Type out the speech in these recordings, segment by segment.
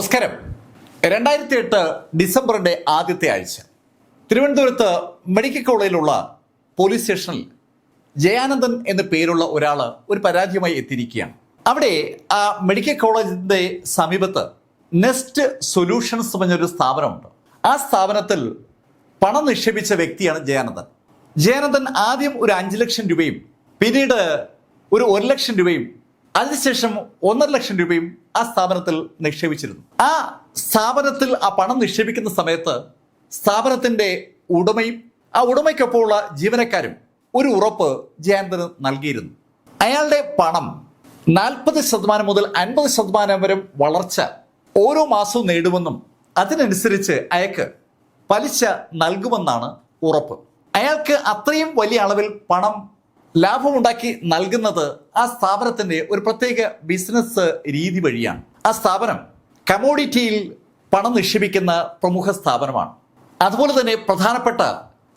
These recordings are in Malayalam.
നമസ്കാരം. രണ്ടായിരത്തി എട്ട് ഡിസംബറിന്റെ ആദ്യത്തെ ആഴ്ച. തിരുവനന്തപുരത്ത് മെഡിക്കൽ കോളേജിലുള്ള പോലീസ് സ്റ്റേഷനിൽ ജയാനന്ദൻ എന്ന പേരുള്ള ഒരാൾ ഒരു പരാതിയുമായി എത്തിയിരിക്കുകയാണ്. അവിടെ ആ മെഡിക്കൽ കോളേജിന്റെ സമീപത്ത് നെസ്റ്റ് സൊല്യൂഷൻസ് പറഞ്ഞൊരു സ്ഥാപനമുണ്ട്. ആ സ്ഥാപനത്തിൽ പണം നിക്ഷേപിച്ച വ്യക്തിയാണ് ജയാനന്ദൻ. ജയാനന്ദൻ ആദ്യം ഒരു അഞ്ച് ലക്ഷം രൂപയും പിന്നീട് ഒരു ഒരു ലക്ഷം രൂപയും അതിനുശേഷം ഒന്നര ലക്ഷം രൂപയും ആ സ്ഥാപനത്തിൽ നിക്ഷേപിച്ചിരുന്നു. ആ സ്ഥാപനത്തിൽ ആ പണം നിക്ഷേപിക്കുന്ന സമയത്ത് സ്ഥാപനത്തിന്റെ ഉടമയും ആ ഉടമയ്ക്കൊപ്പമുള്ള ജീവനക്കാരും ഒരു ഉറപ്പ് ജയന്തന് നൽകിയിരുന്നു. അയാളുടെ പണം നാൽപ്പത് ശതമാനം മുതൽ അൻപത് ശതമാനം വരെ വളർച്ച ഓരോ മാസവും നേടുമെന്നും അതിനനുസരിച്ച് അയാൾക്ക് പലിശ നൽകുമെന്നാണ് ഉറപ്പ്. അയാൾക്ക് അത്രയും വലിയ അളവിൽ പണം ലാഭമുണ്ടാക്കി നൽകുന്നത് ആ സ്ഥാപനത്തിന്റെ ഒരു പ്രത്യേക ബിസിനസ് രീതി വഴിയാണ്. ആ സ്ഥാപനം കമോഡിറ്റിയിൽ പണം നിക്ഷേപിക്കുന്ന പ്രമുഖ സ്ഥാപനമാണ്. അതുപോലെ തന്നെ പ്രധാനപ്പെട്ട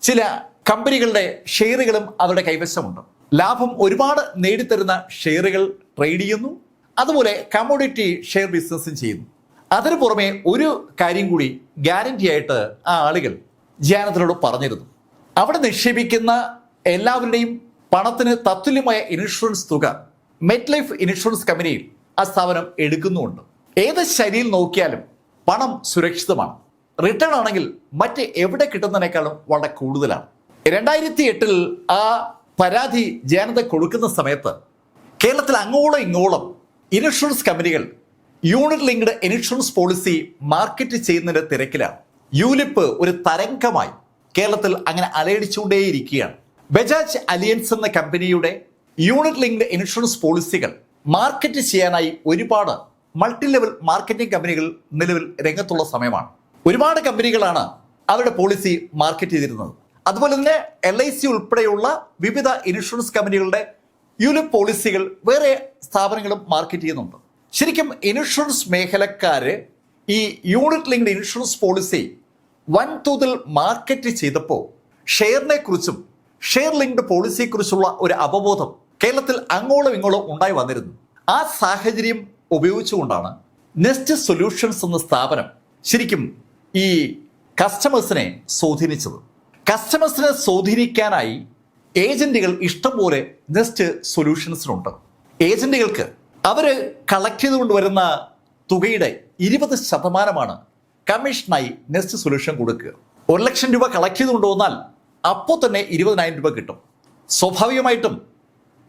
ചില കമ്പനികളുടെ ഷെയറുകളും അവരുടെ കൈവശമുണ്ട്. ലാഭം ഒരുപാട് നേടിത്തരുന്ന ഷെയറുകൾ ട്രേഡ് ചെയ്യുന്നു. അതുപോലെ കമോഡിറ്റി ഷെയർ ബിസിനസ്സും ചെയ്യുന്നു. അതിനു പുറമെ ഒരു കാര്യം കൂടി ഗ്യാരണ്ടി ആയിട്ട് ആ ആളുകൾ ധ്യാനത്തിനോട് പറഞ്ഞിരുന്നു. അവിടെ നിക്ഷേപിക്കുന്ന എല്ലാവരുടെയും പണത്തിന് തത്തുല്യമായ ഇൻഷുറൻസ് തുക മെറ്റ് ലൈഫ് ഇൻഷുറൻസ് കമ്പനിയിൽ ആ സ്ഥാപനം എടുക്കുന്നുമുണ്ട്. ഏത് ശരിയിൽ നോക്കിയാലും പണം സുരക്ഷിതമാണ്. റിട്ടേൺ ആണെങ്കിൽ മറ്റ് എവിടെ കിട്ടുന്നതിനേക്കാളും വളരെ കൂടുതലാണ്. രണ്ടായിരത്തി എട്ടിൽ ആ പരാതി ജനത കൊടുക്കുന്ന സമയത്ത് കേരളത്തിൽ അങ്ങോളം ഇങ്ങോളം ഇൻഷുറൻസ് കമ്പനികൾ unit linked insurance policy market ചെയ്യുന്നതിന്റെ തിരക്കിലാണ്. യൂലിപ്പ് ഒരു തരംഗമായി കേരളത്തിൽ അങ്ങനെ അലയടിച്ചുകൊണ്ടേയിരിക്കുകയാണ്. ബജാജ് അലിയൻസ് എന്ന കമ്പനിയുടെ യൂണിറ്റ് ലിങ്ക്ഡ് ഇൻഷുറൻസ് പോളിസികൾ മാർക്കറ്റ് ചെയ്യാനായി ഒരുപാട് മൾട്ടി ലെവൽ മാർക്കറ്റിംഗ് കമ്പനികൾ നിലവിൽ രംഗത്തുള്ള സമയമാണ്. ഒരുപാട് കമ്പനികളാണ് അവരുടെ പോളിസി മാർക്കറ്റ് ചെയ്തിരുന്നത്. അതുപോലെ തന്നെ എൽ ഐ സി ഉൾപ്പെടെയുള്ള വിവിധ ഇൻഷുറൻസ് കമ്പനികളുടെ യൂണിറ്റ് പോളിസികൾ വേറെ സ്ഥാപനങ്ങളും മാർക്കറ്റ് ചെയ്യുന്നുണ്ട്. ശരിക്കും ഇൻഷുറൻസ് മേഖലക്കാര് ഈ യൂണിറ്റ് ലിങ്ക്ഡ് ഇൻഷുറൻസ് പോളിസി വൻതോതിൽ മാർക്കറ്റ് ചെയ്തപ്പോൾ ഷെയറിനെ കുറിച്ചും ഷെയർ ലിങ്ക്ഡ് പോളിസിയെ കുറിച്ചുള്ള ഒരു അവബോധം കേരളത്തിൽ അങ്ങോളം ഇങ്ങോളം ഉണ്ടായി വന്നിരുന്നു. ആ സാഹചര്യം ഉപയോഗിച്ചുകൊണ്ടാണ് നെസ്റ്റ് സൊല്യൂഷൻസ് എന്ന സ്ഥാപനം ശരിക്കും ഈ കസ്റ്റമേഴ്സിനെ സ്വാധീനിച്ചത്. കസ്റ്റമേഴ്സിനെ സ്വാധീനിക്കാനായി ഏജന്റുകൾ ഇഷ്ടംപോലെ നെസ്റ്റ് സൊല്യൂഷൻസിനുണ്ട്. ഏജന്റുകൾക്ക് അവർ കളക്ട് ചെയ്തുകൊണ്ട് വരുന്ന തുകയുടെ ഇരുപത് ശതമാനമാണ് കമ്മീഷനായി നെസ്റ്റ് സൊല്യൂഷൻ കൊടുക്കുക. ഒരു ലക്ഷം രൂപ കളക്ട് ചെയ്തുകൊണ്ട് കൊണ്ടുവന്നാൽ അപ്പോൾ തന്നെ ഇരുപതിനായിരം രൂപ കിട്ടും. സ്വാഭാവികമായിട്ടും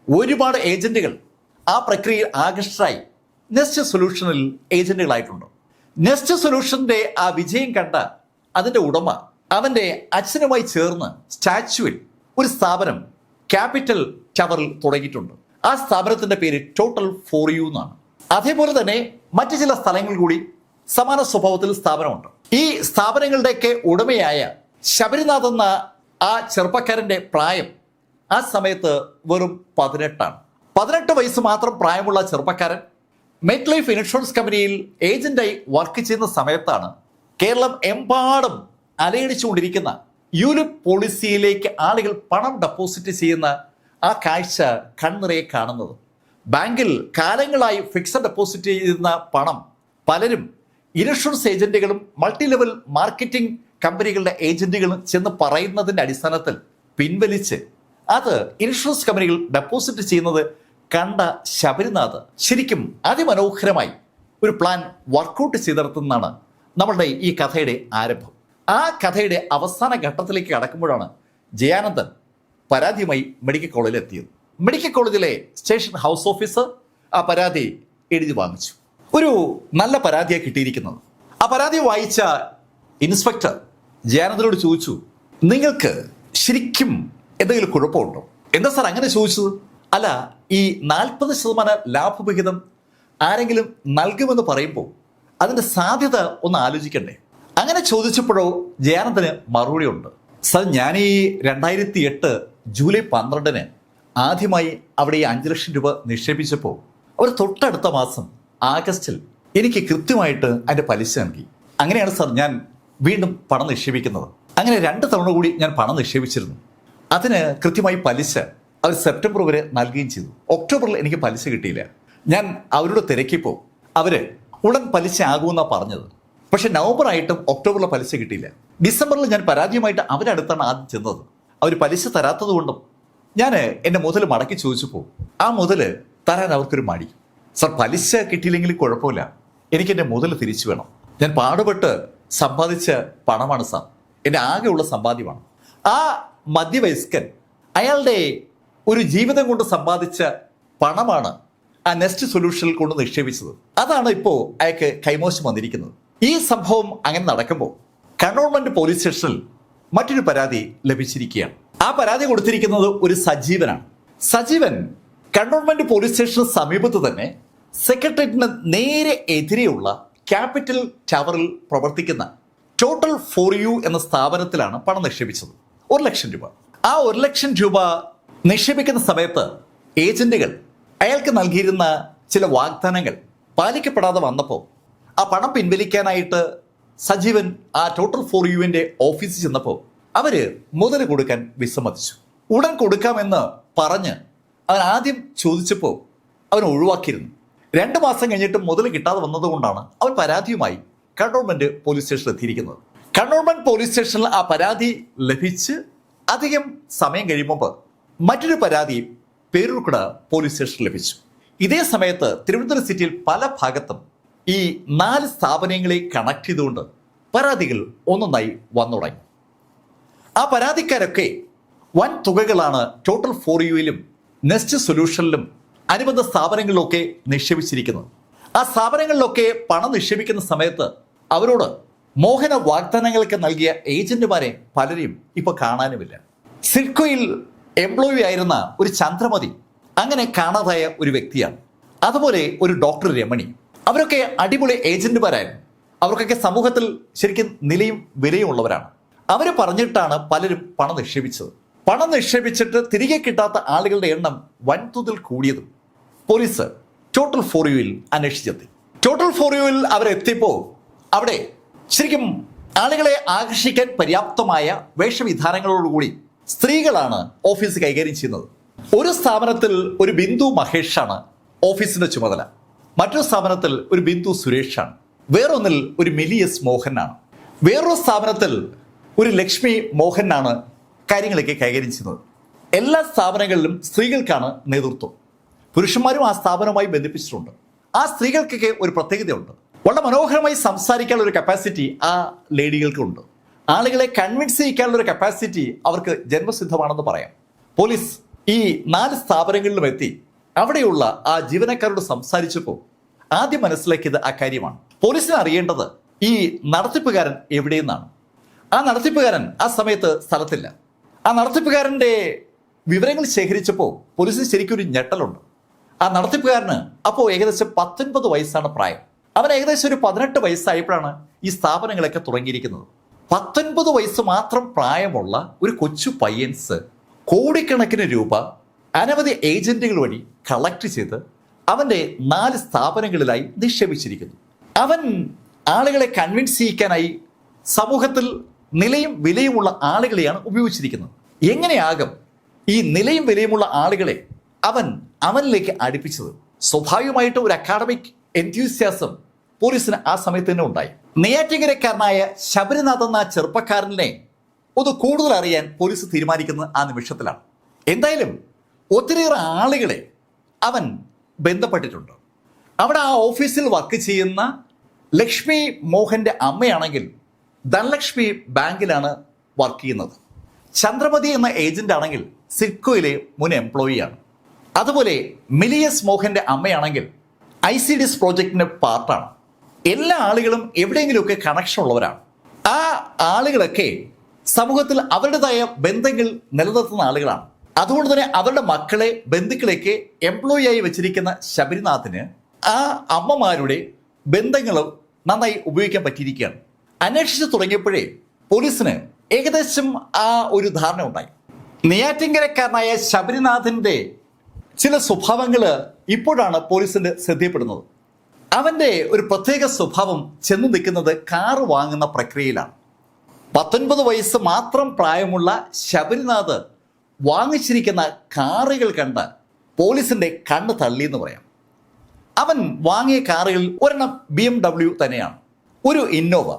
ഒരുപാട് ഏജന്റുകൾ ആ പ്രക്രിയയിൽ ആകർഷരായി നെസ്റ്റ് സൊല്യൂഷനിൽ ഏജന്റുകളായിട്ടുണ്ട്. നെസ്റ്റ് സൊല്യൂഷന്റെ ആ വിജയം കണ്ട അതിന്റെ ഉടമ അവന്റെ അച്ഛനുമായി ചേർന്ന് സ്റ്റാച്യുവിൽ ഒരു സ്ഥാപനം ക്യാപിറ്റൽ ടവറിൽ തുടങ്ങിയിട്ടുണ്ട്. ആ സ്ഥാപനത്തിന്റെ പേര് ടോട്ടൽ ഫോർ യു എന്നാണ്. അതേപോലെ തന്നെ മറ്റു ചില സ്ഥലങ്ങൾ കൂടി സമാന സ്വഭാവത്തിൽ സ്ഥാപനമുണ്ട്. ഈ സ്ഥാപനങ്ങളുടെയൊക്കെ ഉടമയായ ശബരിനാഥ് എന്ന ആ ചെറുപ്പക്കാരന്റെ പ്രായം ആ സമയത്ത് വെറും പതിനെട്ടാണ്. പതിനെട്ട് വയസ്സ് മാത്രം പ്രായമുള്ള ചെറുപ്പക്കാരൻ മെറ്റ് ലൈഫ് ഇൻഷുറൻസ് കമ്പനിയിൽ ഏജന്റായി വർക്ക് ചെയ്യുന്ന സമയത്താണ് കേരളം എമ്പാടും അലയടിച്ചുകൊണ്ടിരിക്കുന്ന യൂലിപ് പോളിസിയിലേക്ക് ആളുകൾ പണം ഡെപ്പോസിറ്റ് ചെയ്യുന്ന ആ കാഴ്ച കൺനിറയെ കാണുന്നത്. ബാങ്കിൽ കാലങ്ങളായി ഫിക്സഡ് ഡെപ്പോസിറ്റ് ചെയ്യുന്ന പണം പലരും ഇൻഷുറൻസ് ഏജന്റുകളും മൾട്ടി ലെവൽ മാർക്കറ്റിംഗ് കമ്പനികളുടെ ഏജന്റുകളും ചെന്ന് പറയുന്നതിന്റെ അടിസ്ഥാനത്തിൽ പിൻവലിച്ച് അത് ഇൻഷുറൻസ് കമ്പനികൾ ഡെപ്പോസിറ്റ് ചെയ്യുന്നത് കണ്ട ശബരിനാഥ് ശരിക്കും അതിമനോഹരമായി ഒരു പ്ലാൻ വർക്കൗട്ട് ചെയ്തിടത്തുനിന്നാണ് നമ്മളുടെ ഈ കഥയുടെ ആരംഭം. ആ കഥയുടെ അവസാന ഘട്ടത്തിലേക്ക് കടക്കുമ്പോഴാണ് ജയാനന്ദൻ പരാതിയുമായി മെഡിക്കൽ കോളേജിൽ എത്തിയത്. മെഡിക്കൽ കോളേജിലെ സ്റ്റേഷൻ ഹൗസ് ഓഫീസർ ആ പരാതി എഴുതി വാങ്ങിച്ചു. ഒരു നല്ല പരാതിയാണ് കിട്ടിയിരിക്കുന്നത്. ആ പരാതി വായിച്ച ഇൻസ്പെക്ടർ ജയാനന്ദനോട് ചോദിച്ചു നിങ്ങൾക്ക് ശരിക്കും എന്തെങ്കിലും കുഴപ്പമുണ്ടോ? എന്താ സാർ അങ്ങനെ ചോദിച്ചത്? അല്ല ഈ നാൽപ്പത് ശതമാനം ലാഭവിഹിതം ആരെങ്കിലും നൽകുമെന്ന് പറയുമ്പോൾ അതിന്റെ സാധ്യത ഒന്ന് ആലോചിക്കണ്ടേ? അങ്ങനെ ചോദിച്ചപ്പോഴോ ജയാനന്ദന് മറുപടി ഉണ്ട്. സാർ ഞാൻ ഈ രണ്ടായിരത്തി എട്ട് ജൂലൈ പന്ത്രണ്ടിന് ആദ്യമായി അവിടെ ഈ അഞ്ച് ലക്ഷം രൂപ നിക്ഷേപിച്ചപ്പോൾ അവർ തൊട്ടടുത്ത മാസം ആഗസ്റ്റിൽ എനിക്ക് കൃത്യമായിട്ട് അതിന്റെ പലിശ നൽകി. അങ്ങനെയാണ് സാർ ഞാൻ വീണ്ടും പണം നിക്ഷേപിക്കുന്നത്. അങ്ങനെ രണ്ട് തവണ കൂടി ഞാൻ പണം നിക്ഷേപിച്ചിരുന്നു. അതിന് കൃത്യമായി പലിശ അവർ സെപ്റ്റംബർ വരെ നൽകുകയും ചെയ്തു. ഒക്ടോബറിൽ എനിക്ക് പലിശ കിട്ടിയില്ല. ഞാൻ അവരോട് തിരക്കിയപ്പോൾ അവർ ഉടൻ പലിശ ആകുമെന്നാണ് പറഞ്ഞത്. പക്ഷെ നവംബർ ആയിട്ടും ഒക്ടോബറിലെ പലിശ കിട്ടിയില്ല. ഡിസംബറിൽ ഞാൻ പരാജയമായിട്ട് അവരുടെ അടുത്താണ് ആദ്യം ചെന്നത്. അവർ പലിശ തരാത്തത് കൊണ്ടും ഞാൻ എന്റെ മുതൽ മടക്കി ചോദിച്ചപ്പോൾ ആ മുതൽ തരാൻ അവർക്കൊരു മടി. സർ പലിശ കിട്ടിയില്ലെങ്കിൽ കുഴപ്പമില്ല. എനിക്ക് എന്റെ മുതൽ തിരിച്ചു വേണം. ഞാൻ പാടുപെട്ട് സമ്പാദിച്ച പണമാണ് സാർ. എന്റെ ആകെയുള്ള സമ്പാദ്യമാണ്. ആ മധ്യവയസ്കൻ അയാളുടെ ഒരു ജീവിതം കൊണ്ട് സമ്പാദിച്ച പണമാണ് ആ നെസ്റ്റ് സൊല്യൂഷനിൽ കൊണ്ട് നിക്ഷേപിച്ചത്. അതാണ് ഇപ്പോൾ അയാൾക്ക് കൈമോശം വന്നിരിക്കുന്നത്. ഈ സംഭവം അങ്ങനെ നടക്കുമ്പോൾ കണ്ടോൺമെന്റ് പോലീസ് സ്റ്റേഷനിൽ മറ്റൊരു പരാതി ലഭിച്ചിരിക്കുകയാണ്. ആ പരാതി കൊടുത്തിരിക്കുന്നത് ഒരു സജീവനാണ്. സജീവൻ കണ്ടോൺമെന്റ് പോലീസ് സ്റ്റേഷന് സമീപത്ത് തന്നെ സെക്രട്ടേറിയറ്റിന് നേരെ എതിരെയുള്ള ക്യാപിറ്റൽ ടവറിൽ പ്രവർത്തിക്കുന്ന ടോട്ടൽ ഫോർ യു എന്ന സ്ഥാപനത്തിലാണ് പണം നിക്ഷേപിച്ചത്. ഒരു ലക്ഷം രൂപ. ആ ഒരു ലക്ഷം രൂപ നിക്ഷേപിക്കുന്ന സമയത്ത് ഏജന്റുകൾ അയാൾക്ക് നൽകിയിരുന്ന ചില വാഗ്ദാനങ്ങൾ പാലിക്കപ്പെടാതെ വന്നപ്പോൾ ആ പണം പിൻവലിക്കാനായിട്ട് സജീവൻ ആ ടോട്ടൽ ഫോർ യുവിന്റെ ഓഫീസിൽ ചെന്നപ്പോൾ അവർ മുതൽ കൊടുക്കാൻ വിസമ്മതിച്ചു. ഉടൻ കൊടുക്കാമെന്ന് പറഞ്ഞ് അവൻ ആദ്യം ചോദിച്ചപ്പോൾ അവൻ ഒഴിവാക്കിയിരുന്നു. രണ്ട് മാസം കഴിഞ്ഞിട്ട് മുതൽ കിട്ടാതെ വന്നതുകൊണ്ടാണ് അവൻ പരാതിയുമായി കണ്ടോൺമെന്റ് പോലീസ് സ്റ്റേഷനിൽ എത്തിയിരിക്കുന്നത്. കണ്ടോൺമെന്റ് പോലീസ് സ്റ്റേഷനിൽ ആ പരാതി ലഭിച്ച് അധികം സമയം കഴിയുമ്പോൾ മറ്റൊരു പരാതി പേരൂർക്കുട പോലീസ് സ്റ്റേഷനിൽ ലഭിച്ചു. ഇതേ സമയത്ത് തിരുവനന്തപുരം സിറ്റിയിൽ പല ഭാഗത്തും ഈ നാല് സ്ഥാപനങ്ങളെ കണക്ട് ചെയ്തുകൊണ്ട് പരാതികൾ ഒന്നൊന്നായി വന്നു തുടങ്ങി. ആ പരാതിക്കാരൊക്കെ വൻ തുകകളാണ് ടോട്ടൽ ഫോർ യുയിലും നെസ്റ്റ് സൊല്യൂഷനിലും അനുബന്ധ സ്ഥാപനങ്ങളിലൊക്കെ നിക്ഷേപിച്ചിരിക്കുന്നത് ആ സ്ഥാപനങ്ങളിലൊക്കെ പണം നിക്ഷേപിക്കുന്ന സമയത്ത് അവരോട് മോഹന വാഗ്ദാനങ്ങൾക്ക് നൽകിയ ഏജന്റുമാരെ പലരെയും ഇപ്പൊ കാണാനുമില്ല. സിൽക്കോയിൽ എംപ്ലോയി ആയിരുന്ന ഒരു ചന്ദ്രമതി അങ്ങനെ കാണാതായ ഒരു വ്യക്തിയാണ്. അതുപോലെ ഒരു ഡോക്ടർ രമണി. അവരൊക്കെ അടിപൊളി ഏജന്റുമാരായിരുന്നു. അവർക്കൊക്കെ സമൂഹത്തിൽ ശരിക്കും നിലയും വിലയും ഉള്ളവരാണ്. അവർ പറഞ്ഞിട്ടാണ് പലരും പണം നിക്ഷേപിച്ചത്. പണം നിക്ഷേപിച്ചിട്ട് തിരികെ കിട്ടാത്ത ആളുകളുടെ എണ്ണം വൻതോതിൽ കൂടിയതും പോലീസ് ടോട്ടൽ ഫോർ യുവിൽ അന്വേഷിച്ചെത്തി. ടോട്ടൽ ഫോർ യുവിൽ അവരെത്തിയപ്പോൾ അവിടെ ശരിക്കും ആളുകളെ ആകർഷിക്കാൻ പര്യാപ്തമായ വേഷവിധാനങ്ങളോടുകൂടി സ്ത്രീകളാണ് ഓഫീസ് കൈകാര്യം ചെയ്യുന്നത്. ഒരു സ്ഥാപനത്തിൽ ഒരു ബിന്ദു മഹേഷാണ് ഓഫീസിന്റെ ചുമതല. മറ്റൊരു സ്ഥാപനത്തിൽ ഒരു ബിന്ദു സുരേഷാണ്. വേറൊന്നിൽ ഒരു മിലിയസ് മോഹനാണ്. വേറൊരു സ്ഥാപനത്തിൽ ഒരു ലക്ഷ്മി മോഹനാണ് കാര്യങ്ങളൊക്കെ കൈകാര്യം ചെയ്യുന്നത്. എല്ലാ സ്ഥാപനങ്ങളിലും സ്ത്രീകൾക്കാണ് നേതൃത്വം. പുരുഷന്മാരും ആ സ്ഥാപനവുമായി ബന്ധിപ്പിച്ചിട്ടുണ്ട്. ആ സ്ത്രീകൾക്കൊക്കെ ഒരു പ്രത്യേകതയുണ്ട്. വളരെ മനോഹരമായി സംസാരിക്കാനുള്ള ഒരു കപ്പാസിറ്റി ആ ലേഡികൾക്കുണ്ട്. ആളുകളെ കൺവിൻസ് ചെയ്യിക്കാനുള്ള ഒരു കപ്പാസിറ്റി അവർക്ക് ജന്മസിദ്ധമാണെന്ന് പറയാം. പോലീസ് ഈ നാല് സ്ഥാപനങ്ങളിലും എത്തി. അവിടെയുള്ള ആ ജീവനക്കാരോട് സംസാരിച്ചപ്പോൾ ആദ്യം മനസ്സിലാക്കിയത് ആ കാര്യമാണ്. പോലീസിന് അറിയേണ്ടത് ഈ നടത്തിപ്പുകാരൻ എവിടെയെന്നാണ്. ആ നടത്തിപ്പുകാരൻ ആ സമയത്ത് സ്ഥലത്തില്ല. ആ നടത്തിപ്പുകാരന്റെ വിവരങ്ങൾ ശേഖരിച്ചപ്പോൾ പോലീസിന് ശരിക്കും ഒരു ഞെട്ടലുണ്ട്. ആ നടത്തിപ്പുകാരന്. അപ്പോൾ ഏകദേശം പത്തൊൻപത് വയസ്സാണ് പ്രായം. അവൻ ഏകദേശം ഒരു പതിനെട്ട് വയസ്സായപ്പോഴാണ് ഈ സ്ഥാപനങ്ങളൊക്കെ തുടങ്ങിയിരിക്കുന്നത്. പത്തൊൻപത് വയസ്സ് മാത്രം പ്രായമുള്ള ഒരു കൊച്ചു പയ്യൻസ് കോടിക്കണക്കിന് രൂപ അനവധി ഏജന്റുകൾ വഴി കളക്ട് ചെയ്ത് അവന്റെ നാല് സ്ഥാപനങ്ങളിലായി നിക്ഷേപിച്ചിരിക്കുന്നു. അവൻ ആളുകളെ കൺവിൻസ് ചെയ്യിക്കാനായി സമൂഹത്തിൽ നിലയും വിലയുമുള്ള ആളുകളെയാണ് ഉപയോഗിച്ചിരിക്കുന്നത്. എങ്ങനെയാകും ഈ നിലയും വിലയുമുള്ള ആളുകളെ അവൻ അവനിലേക്ക് അടുപ്പിച്ചത്. സ്വാഭാവികമായിട്ട് ഒരു അക്കാഡമിക് എൻത്യൂസിയാസം പോലീസിന് ആ സമയത്ത് തന്നെ ഉണ്ടായി. നെയ്യാറ്റിങ്കരക്കാരനായ ശബരിനാഥ് എന്ന ചെറുപ്പക്കാരനെ ഒന്ന് കൂടുതൽ അറിയാൻ പോലീസ് തീരുമാനിക്കുന്നത് ആ നിമിഷത്തിലാണ്. എന്തായാലും ഒത്തിരിയേറെ ആളുകളെ അവൻ ബന്ധപ്പെട്ടിട്ടുണ്ട്. അവിടെ ആ ഓഫീസിൽ വർക്ക് ചെയ്യുന്ന ലക്ഷ്മി മോഹന്റെ അമ്മയാണെങ്കിൽ ധനലക്ഷ്മി ബാങ്കിലാണ് വർക്ക് ചെയ്യുന്നത്. ചന്ദ്രമതി എന്ന ഏജന്റ് ആണെങ്കിൽ സിഡ്കോയിലെ മുൻ എംപ്ലോയിയാണ് അതുപോലെ മിലിയസ് മോഹന്റെ അമ്മയാണെങ്കിൽ ഐ സി ഡി എസ് പ്രോജക്റ്റിന്റെ പാർട്ടാണ്. എല്ലാ ആളുകളും എവിടെയെങ്കിലുമൊക്കെ കണക്ഷൻ ഉള്ളവരാണ്. ആ ആളുകളൊക്കെ സമൂഹത്തിൽ അവരുടേതായ ബന്ധങ്ങൾ നിലനിർത്തുന്ന ആളുകളാണ്. അതുകൊണ്ട് തന്നെ അവരുടെ മക്കളെ ബന്ധുക്കളെയൊക്കെ എംപ്ലോയി ആയി വെച്ചിരിക്കുന്ന ശബരിനാഥിന് ആ അമ്മമാരുടെ ബന്ധങ്ങൾ നന്നായി ഉപയോഗിക്കാൻ പറ്റിയിരിക്കുകയാണ്. അന്വേഷിച്ചു തുടങ്ങിയപ്പോഴേ പോലീസിന് ഏകദേശം ആ ഒരു ധാരണ ഉണ്ടായി. നെയ്യാറ്റിങ്കരക്കാരനായ ശബരിനാഥിന്റെ ചില സ്വഭാവങ്ങൾ ഇപ്പോഴാണ് പോലീസിന്റെ ശ്രദ്ധയപ്പെടുന്നത്. അവന്റെ ഒരു പ്രത്യേക സ്വഭാവം ചെന്ന് നിൽക്കുന്നത് കാറ് വാങ്ങുന്ന പ്രക്രിയയിലാണ്. പത്തൊൻപത് വയസ്സ് മാത്രം പ്രായമുള്ള ശബരിനാഥ് വാങ്ങിച്ചിരിക്കുന്ന കാറുകൾ കണ്ട് പോലീസിന്റെ കണ്ണ് തള്ളി എന്ന് പറയാം. അവൻ വാങ്ങിയ കാറുകളിൽ ഒരെണ്ണം ബി എം ഡബ്ല്യു തന്നെയാണ്. ഒരു ഇന്നോവ.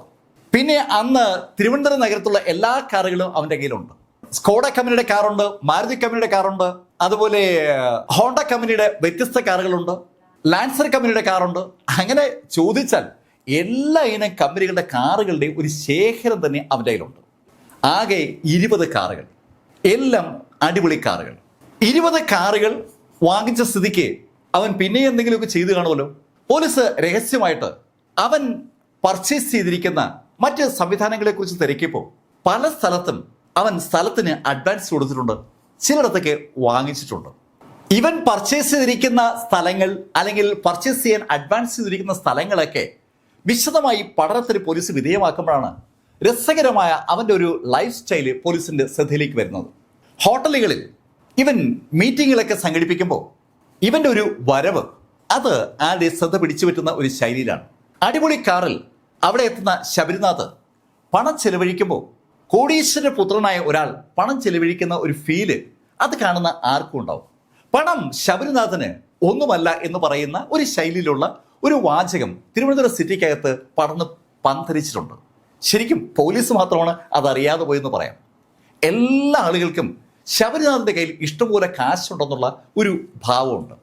പിന്നെ അന്ന് തിരുവനന്തപുരം നഗരത്തുള്ള എല്ലാ കാറുകളും അവന്റെ കയ്യിലുണ്ട്. സ്കോഡ കമ്പനിയുടെ കാറുണ്ട് മാരുതി കമ്പനിയുടെ കാറുണ്ട് അതുപോലെ ഹോണ്ട കമ്പനിയുടെ വ്യത്യസ്ത കാറുകളുണ്ട് ലാൻസർ കമ്പനിയുടെ കാറുണ്ട് അങ്ങനെ ചോദിച്ചാൽ എല്ലാ ഇനം കമ്പനികളുടെ കാറുകളുടെയും ഒരു ശേഖരം തന്നെ അവന്റെ കയ്യിലുണ്ട്. ആകെ ഇരുപത് കാറുകൾ എല്ലാം അടിപൊളി കാറുകൾ ഇരുപത് കാറുകൾ വാങ്ങിച്ച സ്ഥിതിക്ക് അവൻ പിന്നെ എന്തെങ്കിലുമൊക്കെ ചെയ്തു കാണുമല്ലോ. പോലീസ് രഹസ്യമായിട്ട് അവൻ പർച്ചേസ് ചെയ്തിരിക്കുന്ന മറ്റ് സംവിധാനങ്ങളെ കുറിച്ച് തിരക്കിയപ്പോൾ പല സ്ഥലത്തും അവൻ സ്ഥലത്തിന് അഡ്വാൻസ് കൊടുത്തിട്ടുണ്ട്. ചിലയിടത്തൊക്കെ വാങ്ങിച്ചിട്ടുണ്ട്. ഇവൻ പർച്ചേസ് ചെയ്തിരിക്കുന്ന സ്ഥലങ്ങൾ അല്ലെങ്കിൽ പർച്ചേസ് ചെയ്യാൻ അഡ്വാൻസ് ചെയ്തിരിക്കുന്ന സ്ഥലങ്ങളൊക്കെ വിശദമായി പഠനത്തിന് പോലീസ് വിധേയമാക്കുമ്പോഴാണ് രസകരമായ അവന്റെ ഒരു ലൈഫ് സ്റ്റൈൽ പോലീസിന്റെ ശ്രദ്ധയിലേക്ക് വരുന്നത്. ഹോട്ടലുകളിൽ ഇവൻ മീറ്റിങ്ങുകളൊക്കെ സംഘടിപ്പിക്കുമ്പോൾ ഇവന്റെ ഒരു വരവ് അത് ആരുടെ ശ്രദ്ധ പിടിച്ചു പറ്റുന്ന ഒരു ശൈലിയിലാണ്. അടിപൊളി കാറിൽ അവിടെ എത്തുന്ന ശബരിനാഥ് പണം ചെലവഴിക്കുമ്പോൾ കോടീശ്വര പുത്രനായ ഒരാൾ പണം ചെലവഴിക്കുന്ന ഒരു ഫീൽ അത് കാണുന്ന ആർക്കും ഉണ്ടാവും. പണം ശബരിനാഥന് ഒന്നുമല്ല എന്ന് പറയുന്ന ഒരു ശൈലിയിലുള്ള ഒരു വാചകം തിരുവനന്തപുരം സിറ്റിക്കകത്ത് പടർന്ന് പന്തരിച്ചിട്ടുണ്ട്. ശരിക്കും പോലീസ് മാത്രമാണ് അതറിയാതെ പോയെന്ന് പറയാം. എല്ലാ ആളുകൾക്കും ശബരിനാഥന്റെ കയ്യിൽ ഇഷ്ടംപോലെ കാശുണ്ടെന്നുള്ള ഒരു ഭാവമുണ്ട്.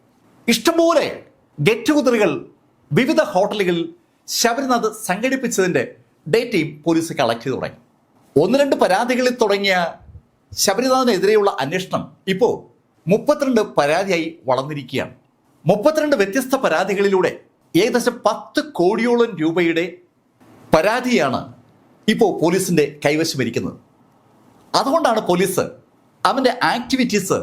ഇഷ്ടംപോലെ ഗെറ്റ് കുതിരകൾ വിവിധ ഹോട്ടലുകളിൽ ശബരിനാഥ് സംഘടിപ്പിച്ചതിന്റെ ഡേറ്റയും പോലീസ് കളക്ട് ചെയ്ത് തുടങ്ങി. ഒന്ന് രണ്ട് പരാതികളിൽ തുടങ്ങിയ ശബരിനാഥനെതിരെയുള്ള അന്വേഷണം ഇപ്പോൾ മുപ്പത്തിരണ്ട് പരാതിയായി വളർന്നിരിക്കുകയാണ്. മുപ്പത്തിരണ്ട് വ്യത്യസ്ത പരാതികളിലൂടെ ഏകദേശം പത്ത് കോടിയോളം രൂപയുടെ പരാതിയാണ് ഇപ്പോൾ പോലീസിന്റെ കൈവശം ഇരിക്കുന്നത്. അതുകൊണ്ടാണ് പോലീസ് അവന്റെ ആക്ടിവിറ്റീസ്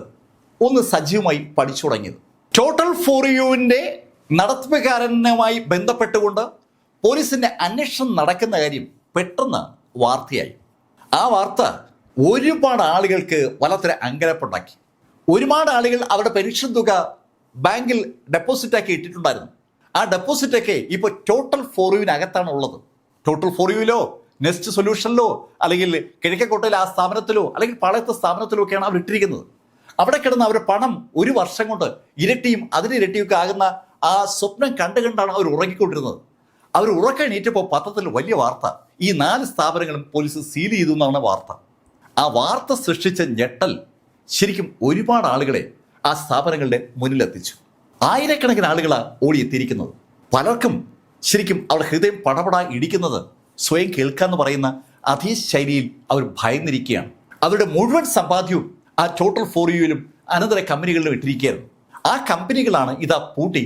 ഒന്ന് സജീവമായി പഠിച്ചു തുടങ്ങിയത്. ടോട്ടൽ ഫോർ യുവിന്റെ നടത്തിപ്പുകാരനുമായി ബന്ധപ്പെട്ടുകൊണ്ട് പോലീസിന്റെ അന്വേഷണം നടക്കുന്ന കാര്യം പെട്ടെന്ന് വാർത്തയായി. ആ വാർത്ത ഒരുപാട് ആളുകൾക്ക് വല്ലാത്തൊരു അങ്കലപ്പുണ്ടാക്കി. ഒരുപാട് ആളുകൾ അവരുടെ പെൻഷൻ തുക ബാങ്കിൽ ഡെപ്പോസിറ്റ് ആക്കി ഇട്ടിട്ടുണ്ടായിരുന്നു. ആ ഡെപ്പോസിറ്റ് ഒക്കെ ഇപ്പോൾ ടോട്ടൽ ഫോർ യുവിനകത്താണ് ഉള്ളത്. ടോട്ടൽ ഫോർ യുവിലോ നെക്സ്റ്റ് സൊല്യൂഷനിലോ അല്ലെങ്കിൽ കിഴക്കേക്കോട്ടയിലെ ആ സ്ഥാപനത്തിലോ അല്ലെങ്കിൽ പാളയത്തെ സ്ഥാപനത്തിലോ ഒക്കെയാണ് അവർ ഇട്ടിരിക്കുന്നത്. അവിടെ കിടന്ന് അവരുടെ പണം ഒരു വർഷം കൊണ്ട് ഇരട്ടിയും അതിന് ഇരട്ടിയൊക്കെ ആകുന്ന ആ സ്വപ്നം കണ്ടു കണ്ടാണ് അവർ ഉറങ്ങിക്കൊണ്ടിരുന്നത്. അവർ ഉറക്കണീറ്റപ്പോൾ പത്രത്തിൽ വലിയ വാർത്ത. ഈ നാല് സ്ഥാപനങ്ങളും പോലീസ് സീൽ ചെയ്തു എന്നാണ് വാർത്ത. ആ വാർത്ത സൃഷ്ടിച്ച ഞെട്ടൽ ശരിക്കും ഒരുപാട് ആളുകളെ ആ സ്ഥാപനങ്ങളുടെ മുന്നിലെത്തിച്ചു ആയിരക്കണക്കിന് ആളുകളാണ് ഓടിയെത്തിയിരിക്കുന്നത് പലർക്കും ശരിക്കും അവരുടെ ഹൃദയം പടപടാ ഇടിക്കുന്നത് സ്വയം കേൾക്കാന്ന് പറയുന്ന അതേ ശൈലിയിൽ അവർ ഭയന്നിരിക്കുകയാണ്. അവരുടെ മുഴുവൻ സമ്പാദ്യവും ആ ടോട്ടൽ ഫോർ യുയിലും അനന്തര കമ്പനികളിലും ഇട്ടിരിക്കുകയായിരുന്നു. ആ കമ്പനികളാണ് ഇതാ പൂട്ടി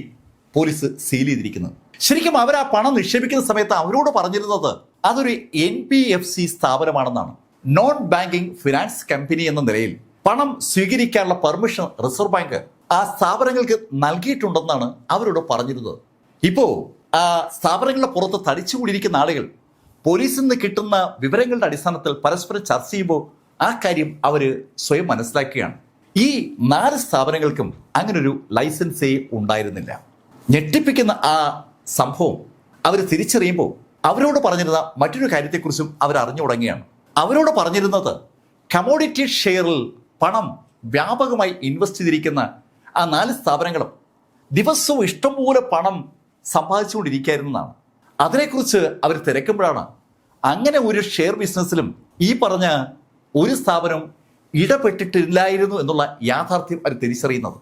പോലീസ് സീൽ ചെയ്തിരിക്കുന്നത്. ശരിക്കും അവർ ആ പണം നിക്ഷേപിക്കുന്ന സമയത്ത് അവരോട് പറഞ്ഞിരുന്നത് അതൊരു എൻ പി എഫ് സി സ്ഥാപനമാണെന്നാണ്. നോൺ ബാങ്കിങ് ഫിനാൻസ് കമ്പനി എന്ന നിലയിൽ പണം സ്വീകരിക്കാനുള്ള പെർമിഷൻ റിസർവ് ബാങ്ക് ആ സ്ഥാപനങ്ങൾക്ക് നൽകിയിട്ടുണ്ടെന്നാണ് അവരോട് പറഞ്ഞിരുന്നത്. ഇപ്പോ ആ സ്ഥാപനങ്ങളുടെ പുറത്ത് തടിച്ചുകൂടിയിരിക്കുന്ന ആളുകൾ പോലീസിൽ നിന്ന് കിട്ടുന്ന വിവരങ്ങളുടെ അടിസ്ഥാനത്തിൽ പരസ്പരം ചർച്ച ചെയ്യുമ്പോൾ ആ കാര്യം അവർ സ്വയം മനസ്സിലാക്കുകയാണ്. ഈ നാല് സ്ഥാപനങ്ങൾക്കും അങ്ങനൊരു ലൈസൻസേ ഉണ്ടായിരുന്നില്ല. ഞെട്ടിപ്പിക്കുന്ന ആ സംഭവം അവർ തിരിച്ചറിയുമ്പോൾ അവരോട് പറഞ്ഞിരുന്ന മറ്റൊരു കാര്യത്തെക്കുറിച്ചും അവർ അറിഞ്ഞു തുടങ്ങിയാണ് അവരോട് പറഞ്ഞിരുന്നത് കമോഡിറ്റി ഷെയറിൽ പണം വ്യാപകമായി ഇൻവെസ്റ്റ് ചെയ്തിരിക്കുന്ന ആ നാല് സ്ഥാപനങ്ങളും ദിവസവും ഇഷ്ടംപോലെ പണം സമ്പാദിച്ചുകൊണ്ടിരിക്കുകയായിരുന്നതാണ്. അതിനെക്കുറിച്ച് അവർ തിരക്കുമ്പോഴാണ് അങ്ങനെ ഒരു ഷെയർ ബിസിനസ്സിലും ഈ പറഞ്ഞ ഒരു സ്ഥാപനം ഇടപെട്ടിട്ടില്ലായിരുന്നു എന്നുള്ള യാഥാർത്ഥ്യം അവർ തിരിച്ചറിയുന്നത്.